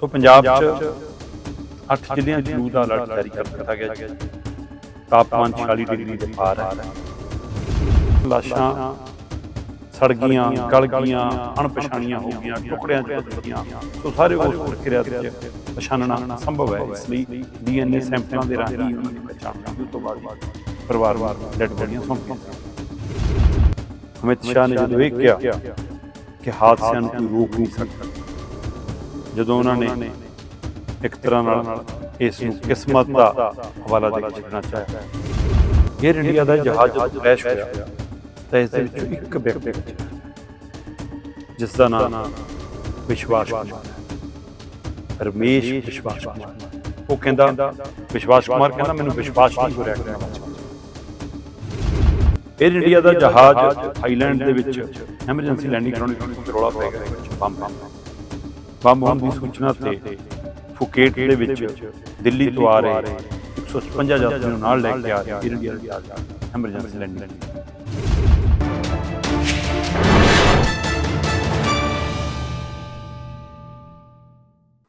ਸੋ ਪੰਜਾਬ 'ਚ 8 ਜ਼ਿਲ੍ਹਿਆਂ 'ਚ ਲੂ ਦਾ ਅਲਰਟ ਜਾਰੀ ਕਰ ਦਿੱਤਾ ਗਿਆ ਜੀ। ਤਾਪਮਾਨ 46 ਡਿਗਰੀ ਦੇ ਪਾਰ ਹੈ। ਲਾਸ਼ਾਂ ਸੜ ਗਈਆਂ ਗਲ ਗਈਆਂ ਅਣਪਛਾਣੀਆਂ ਹੋ ਗਈਆਂ ਟੁਕੜਿਆਂ 'ਚ ਬਦਲ ਗਈਆਂ। ਸੋ ਸਾਰੇ ਉਸ ਪ੍ਰਕਿਰਿਆ ਦੇ ਵਿੱਚ ਪਛਾਣਨਾ ਸੰਭਵ ਹੈ। ਇਸ ਲਈ ਡੀਐਨਏ ਸੈਂਪਲਾਂ ਦੇ ਰਾਹੀਂ ਉਹਨਾਂ ਦੀ ਪਛਾਣ ਉਸ ਤੋਂ ਬਾਅਦ ਪਰਿਵਾਰ ਵਾਰ ਡੈਡ ਬੋਡੀਆਂ ਸੌਂਪੀਆਂ। ਅਮਿਤ ਸ਼ਾਹ ਨੇ ਜਦੋਂ ਇਹ ਕਿਹਾ ਕਿ ਹਾਦਸਿਆਂ ਨੂੰ ਕੋਈ ਰੋਕ ਨਹੀਂ ਸਕਦਾ। ਜਦੋਂ ਉਹਨਾਂ ਨੇ ਇੱਕ ਤਰ੍ਹਾਂ ਨਾਲ ਇਸ ਨੂੰ ਕਿਸਮਤ ਦਾ ਹਵਾਲਾ ਦੇ ਕੇ ਛੱਡਣਾ ਚਾਹਿਆ। 에ਅਰ ਇੰਡੀਆ ਦਾ ਜਹਾਜ਼ ਜਦੋਂ ਕ੍ਰੈਸ਼ ਹੋਇਆ, ਤਾਂ ਇਸ ਦੇ ਵਿੱਚੋਂ ਇੱਕ ਵਿਅਕਤੀ ਬਚਿਆ, ਜਿਸ ਦਾ ਨਾਮ ਵਿਸ਼ਵਾਸ ਕੁਮਾਰ ਰਮੇਸ਼ ਵਿਸ਼ਵਾਸ ਕੁਮਾਰ। ਉਹ ਕਹਿੰਦਾ, ਵਿਸ਼ਵਾਸ ਕੁਮਾਰ ਕਹਿੰਦਾ, ਮੈਨੂੰ ਵਿਸ਼ਵਾਸ ਨਹੀਂ ਹੋ ਰਿਹਾ 에ਅਰ ਇੰਡੀਆ ਦਾ ਜਹਾਜ਼ ਥਾਈਲੈਂਡ ਦੇ ਵਿੱਚ ਐਮਰਜੈਂਸੀ ਲੈਂਡਿੰਗ ਕਰਾਉਣੀ ਤੋਂ ਰੌਲਾ ਪੈ ਗਿਆ। ਬੰਬ। ਬੰਬ ਹੋਣ ਦੀ ਸੂਚਨਾ ਤੇ ਫੁਕੇਟ ਦੇ ਵਿੱਚ ਦਿੱਲੀ ਤੋਂ ਆ ਰਹੇ 156 ਯਾਤਰੀਆਂ ਨੂੰ ਨਾਲ ਲੈ ਕੇ ਆ ਰਿਹਾ 에ਅਰ ਇੰਡੀਆ ਦਾ ਜਹਾਜ਼ emergency landing.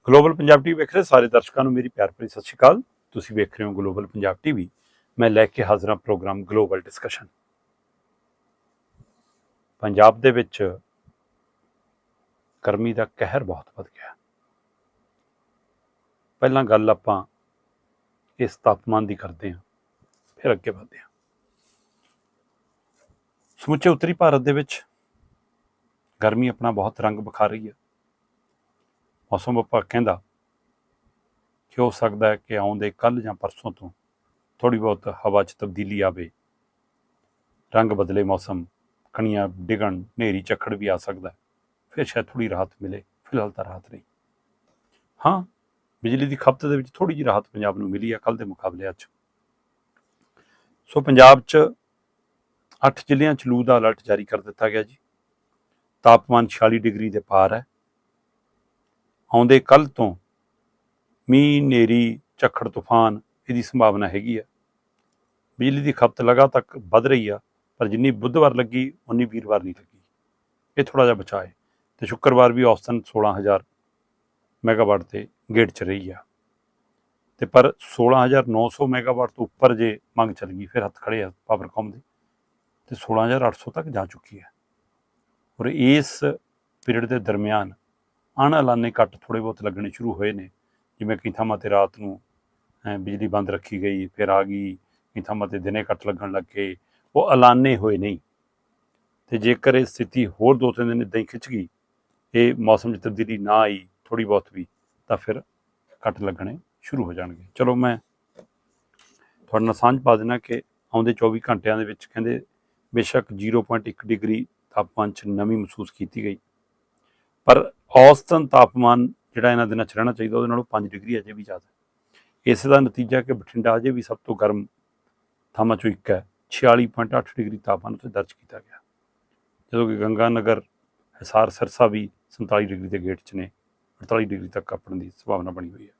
Global Punjab TV ਵੇਖ ਰਹੇ ਸਾਰੇ ਦਰਸ਼ਕਾਂ ਨੂੰ ਮੇਰੀ ਪਿਆਰ ਭਰੀ ਸਤਿ ਸ਼੍ਰੀ ਅਕਾਲ। ਤੁਸੀਂ ਵੇਖ ਰਹੇ ਹੋ ਗਲੋਬਲ ਪੰਜਾਬ ਟੀਵੀ ਮੈਂ ਲੈ ਕੇ ਹਾਜ਼ਰ ਹਾਂ ਪ੍ਰੋਗਰਾਮ ਗਲੋਬਲ ਡਿਸਕਸ਼ਨ। ਪੰਜਾਬ ਦੇ ਵਿੱਚ ਗਰਮੀ ਦਾ ਕਹਿਰ ਬਹੁਤ ਵੱਧ ਗਿਆ। ਪਹਿਲਾਂ ਗੱਲ ਆਪਾਂ ਇਸ ਤਾਪਮਾਨ ਦੀ ਕਰਦੇ ਹਾਂ, ਫਿਰ ਅੱਗੇ ਵਧਦੇ ਹਾਂ। ਸਮੁੱਚੇ ਉੱਤਰੀ ਭਾਰਤ ਦੇ ਵਿੱਚ ਗਰਮੀ ਆਪਣਾ ਬਹੁਤ ਰੰਗ ਵਿਖਾ ਰਹੀ ਹੈ। ਮੌਸਮ ਵਿਭਾਗ ਕਹਿੰਦਾ ਕਿ ਹੋ ਸਕਦਾ ਹੈ ਕਿ ਆਉਂਦੇ ਕੱਲ ਜਾਂ ਪਰਸੋਂ ਤੋਂ ਥੋੜੀ ਬਹੁਤ ਹਵਾ 'ਚ ਤਬਦੀਲੀ ਆਵੇ। ਰੰਗ ਬਦਲੇ ਮੌਸਮ, ਕਣੀਆਂ ਡਿਗਣ, ਹਨੇਰੀ, ਝੱਖੜ ਵੀ ਆ ਸਕਦਾ ਹੈ। ਫਿਰ ਸ਼ਾਇਦ ਥੋੜੀ ਰਾਹਤ ਮਿਲੇ, ਫਿਲਹਾਲ ਤਾਂ ਰਾਹਤ ਨਹੀਂ। ਹਾਂ, ਬਿਜਲੀ ਦੀ ਖਪਤ ਦੇ ਵਿੱਚ ਥੋੜੀ ਜਿਹੀ ਰਾਹਤ ਪੰਜਾਬ ਨੂੰ ਮਿਲੀ ਆ ਕੱਲ ਦੇ ਮੁਕਾਬਲੇ ਅੱਜ ਸੋ ਪੰਜਾਬ 'ਚ 8 ਜ਼ਿਲ੍ਹਿਆਂ 'ਚ ਲੂ ਦਾ ਅਲਰਟ ਜਾਰੀ ਕਰ ਦਿੱਤਾ ਗਿਆ ਜੀ। ਤਾਪਮਾਨ 46 ਡਿਗਰੀ ਦੇ ਪਾਰ ਹੈ। ਆਉਂਦੇ ਕੱਲ ਤੋਂ ਮੀਂਹ ਨੇਰੀ ਝੱਖੜ, ਤੂਫਾਨ ਇਹਦੀ ਸੰਭਾਵਨਾ ਹੈਗੀ ਆ। ਬਿਜਲੀ ਦੀ ਖਪਤ ਲਗਾਤਾਰ ਵੱਧ ਰਹੀ ਆ, ਪਰ ਜਿੰਨੀ ਬੁੱਧਵਾਰ ਲੱਗੀ ਉਨੀ ਵੀਰਵਾਰ ਨਹੀਂ ਲੱਗੀ। ਇਹ ਥੋੜਾ ਜਿਹਾ ਬਚਾਅ ਹੈ। ਤੇ ਸ਼ੁੱਕਰਵਾਰ ਵੀ ਔਸਤਨ 16000 ਮੈਗਾਵਾਟ ਤੇ ਗੇਟ 'ਚ ਰਹੀ ਆ। ਤੇ ਪਰ 16900 ਮੈਗਾਵਾਟ ਤੋਂ ਉੱਪਰ ਜੇ ਮੰਗ ਚੱਲ ਗਈ, ਫਿਰ ਹੱਥ ਖੜੇ ਆ ਪਾਵਰਕਾਮ ਦੇ। ਤੇ 16800 ਤੱਕ ਜਾ ਚੁੱਕੀ ਹੈ ਔਰ ਇਸ ਪੀਰੀਅਡ ਦੇ ਦਰਮਿਆਨ ਅਣਐਲਾਨੇ ਕੱਟ ਥੋੜੇ ਬਹੁਤ ਲੱਗਣੇ ਸ਼ੁਰੂ ਹੋਏ ਨੇ। ਜਿਵੇਂ ਕਿ ਥਾਂ ਤੇ ਰਾਤ ਨੂੰ ਬਿਜਲੀ ਬੰਦ ਰੱਖੀ ਗਈ, ਫਿਰ ਆ ਗਈ, ਕਿ ਥਾਂ ਤੇ ਦਿਨੇ ਕੱਟ ਲੱਗਣ ਲੱਗੇ ਉਹ ਐਲਾਨੇ ਹੋਏ ਨਹੀਂ। ਤੇ ਜੇਕਰ ਇਹ ਸਥਿਤੀ ਹੋਰ ਦੋ ਤਿੰਨ ਦਿਨ ਇਦਾਂ ਹੀ ਖਿੱਚ ਗਈ ਇਹ ਮੌਸਮ 'ਚ ਤਬਦੀਲੀ ਨਾ ਆਈ ਥੋੜੀ ਬਹੁਤ ਵੀ, ਤਾਂ ਫਿਰ ਕੱਟ ਲੱਗਣੇ ਸ਼ੁਰੂ ਹੋ ਜਾਣਗੇ। ਚਲੋ ਮੈਂ ਤੁਹਾਡੇ ਨਾਲ ਸਾਂਝ ਪਾ ਦੇਣਾ ਕਿ ਆਉਂਦੇ 24 ਘੰਟਿਆਂ ਦੇ ਵਿੱਚ ਕਹਿੰਦੇ ਬੇਸ਼ੱਕ 0.1 ਡਿਗਰੀ ਤਾਪਮਾਨ 'ਚ ਨਮੀ ਮਹਿਸੂਸ ਕੀਤੀ ਗਈ। ਪਰ ਔਸਤਨ ਤਾਪਮਾਨ ਜਿਹੜਾ ਇਹਨਾਂ ਦਿਨਾਂ 'ਚ ਰਹਿਣਾ ਚਾਹੀਦਾ, ਉਹਦੇ ਨਾਲੋਂ 5 ਡਿਗਰੀ ਅਜੇ ਵੀ ਜ਼ਿਆਦਾ ਇਸ ਦਾ ਨਤੀਜਾ ਕਿ ਬਠਿੰਡਾ ਅਜੇ ਵੀ ਸਭ ਤੋਂ ਗਰਮ ਥਾਵਾਂ 'ਚੋਂ ਇੱਕ ਹੈ। 46.8 ਡਿਗਰੀ ਤਾਪਮਾਨ ਉੱਤੇ ਦਰਜ ਕੀਤਾ ਗਿਆ। ਜਦੋਂ ਕਿ ਗੰਗਾ ਨਗਰ ਹਿਸਾਰ ਸਿਰਸਾ ਵੀ 47 ਡਿਗਰੀ ਦੇ ਗੇਟ 'ਚ ਨੇ 48 ਡਿਗਰੀ ਤੱਕ ਕੱਪਣ ਦੀ ਸੰਭਾਵਨਾ ਬਣੀ ਹੋਈ ਹੈ।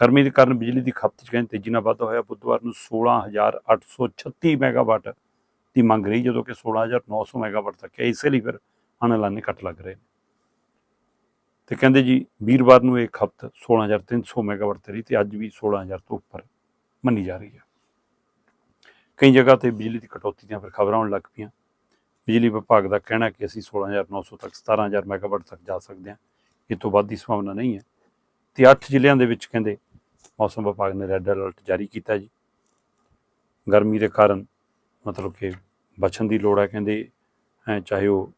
ਗਰਮੀ ਦੇ ਕਾਰਨ ਬਿਜਲੀ ਦੀ ਖਪਤ 'ਚ ਕਹਿੰਦੇ ਤੇਜ਼ੀ ਨਾਲ ਵਾਧਾ ਹੋਇਆ। ਬੁੱਧਵਾਰ ਨੂੰ 16836 ਮੈਗਾਵਾਟ ਦੀ ਮੰਗ ਰਹੀ, ਜਦੋਂ ਕਿ 16900 ਮੈਗਾਵਾਟ ਤੱਕ ਹੈ। ਇਸੇ ਲਈ ਫਿਰ ਅਣਲਾਨੇ ਕੱਟ ਲੱਗ ਰਹੇ ਨੇ। ਤੇ ਕਹਿੰਦੇ ਜੀ, ਵੀਰਵਾਰ ਨੂੰ ਇਹ ਖਪਤ 16300 ਮੈਗਾਵਾਟ ਤੇ ਰਹੀ ਤੇ ਅੱਜ ਵੀ 16000 ਤੋਂ ਉੱਪਰ ਮੰਨੀ ਜਾ ਰਹੀ ਹੈ। ਕਈ ਜਗ੍ਹਾ ਤੇ ਬਿਜਲੀ ਦੀ ਕਟੌਤੀ ਦੀਆਂ ਫਿਰ ਖਬਰਾਂ ਆਉਣ ਲੱਗ ਪਈਆਂ। ਬਿਜਲੀ ਵਿਭਾਗ ਦਾ ਕਹਿਣਾ ਕਿ ਅਸੀਂ 16900 ਤੱਕ 17000 ਮੈਗਾਵਾਟ ਤੱਕ ਜਾ ਸਕਦੇ ਹਾਂ। ਇਹ ਤੋਂ ਵੱਧ ਦੀ ਸੰਭਾਵਨਾ ਨਹੀਂ ਹੈ। ਤੇ 8 ਜ਼ਿਲ੍ਹਿਆਂ ਦੇ ਵਿੱਚ ਕਹਿੰਦੇ ਮੌਸਮ ਵਿਭਾਗ ਨੇ ਰੈੱਡ ਅਲਰਟ ਜਾਰੀ ਕੀਤਾ ਜੀ। ਗਰਮੀ ਦੇ ਕਾਰਨ ਮਤਲਬ ਕਿ ਬਚਣ ਦੀ ਲੋੜ ਹੈ ਕਹਿੰਦੇ ਚਾਹੇ ਉਹ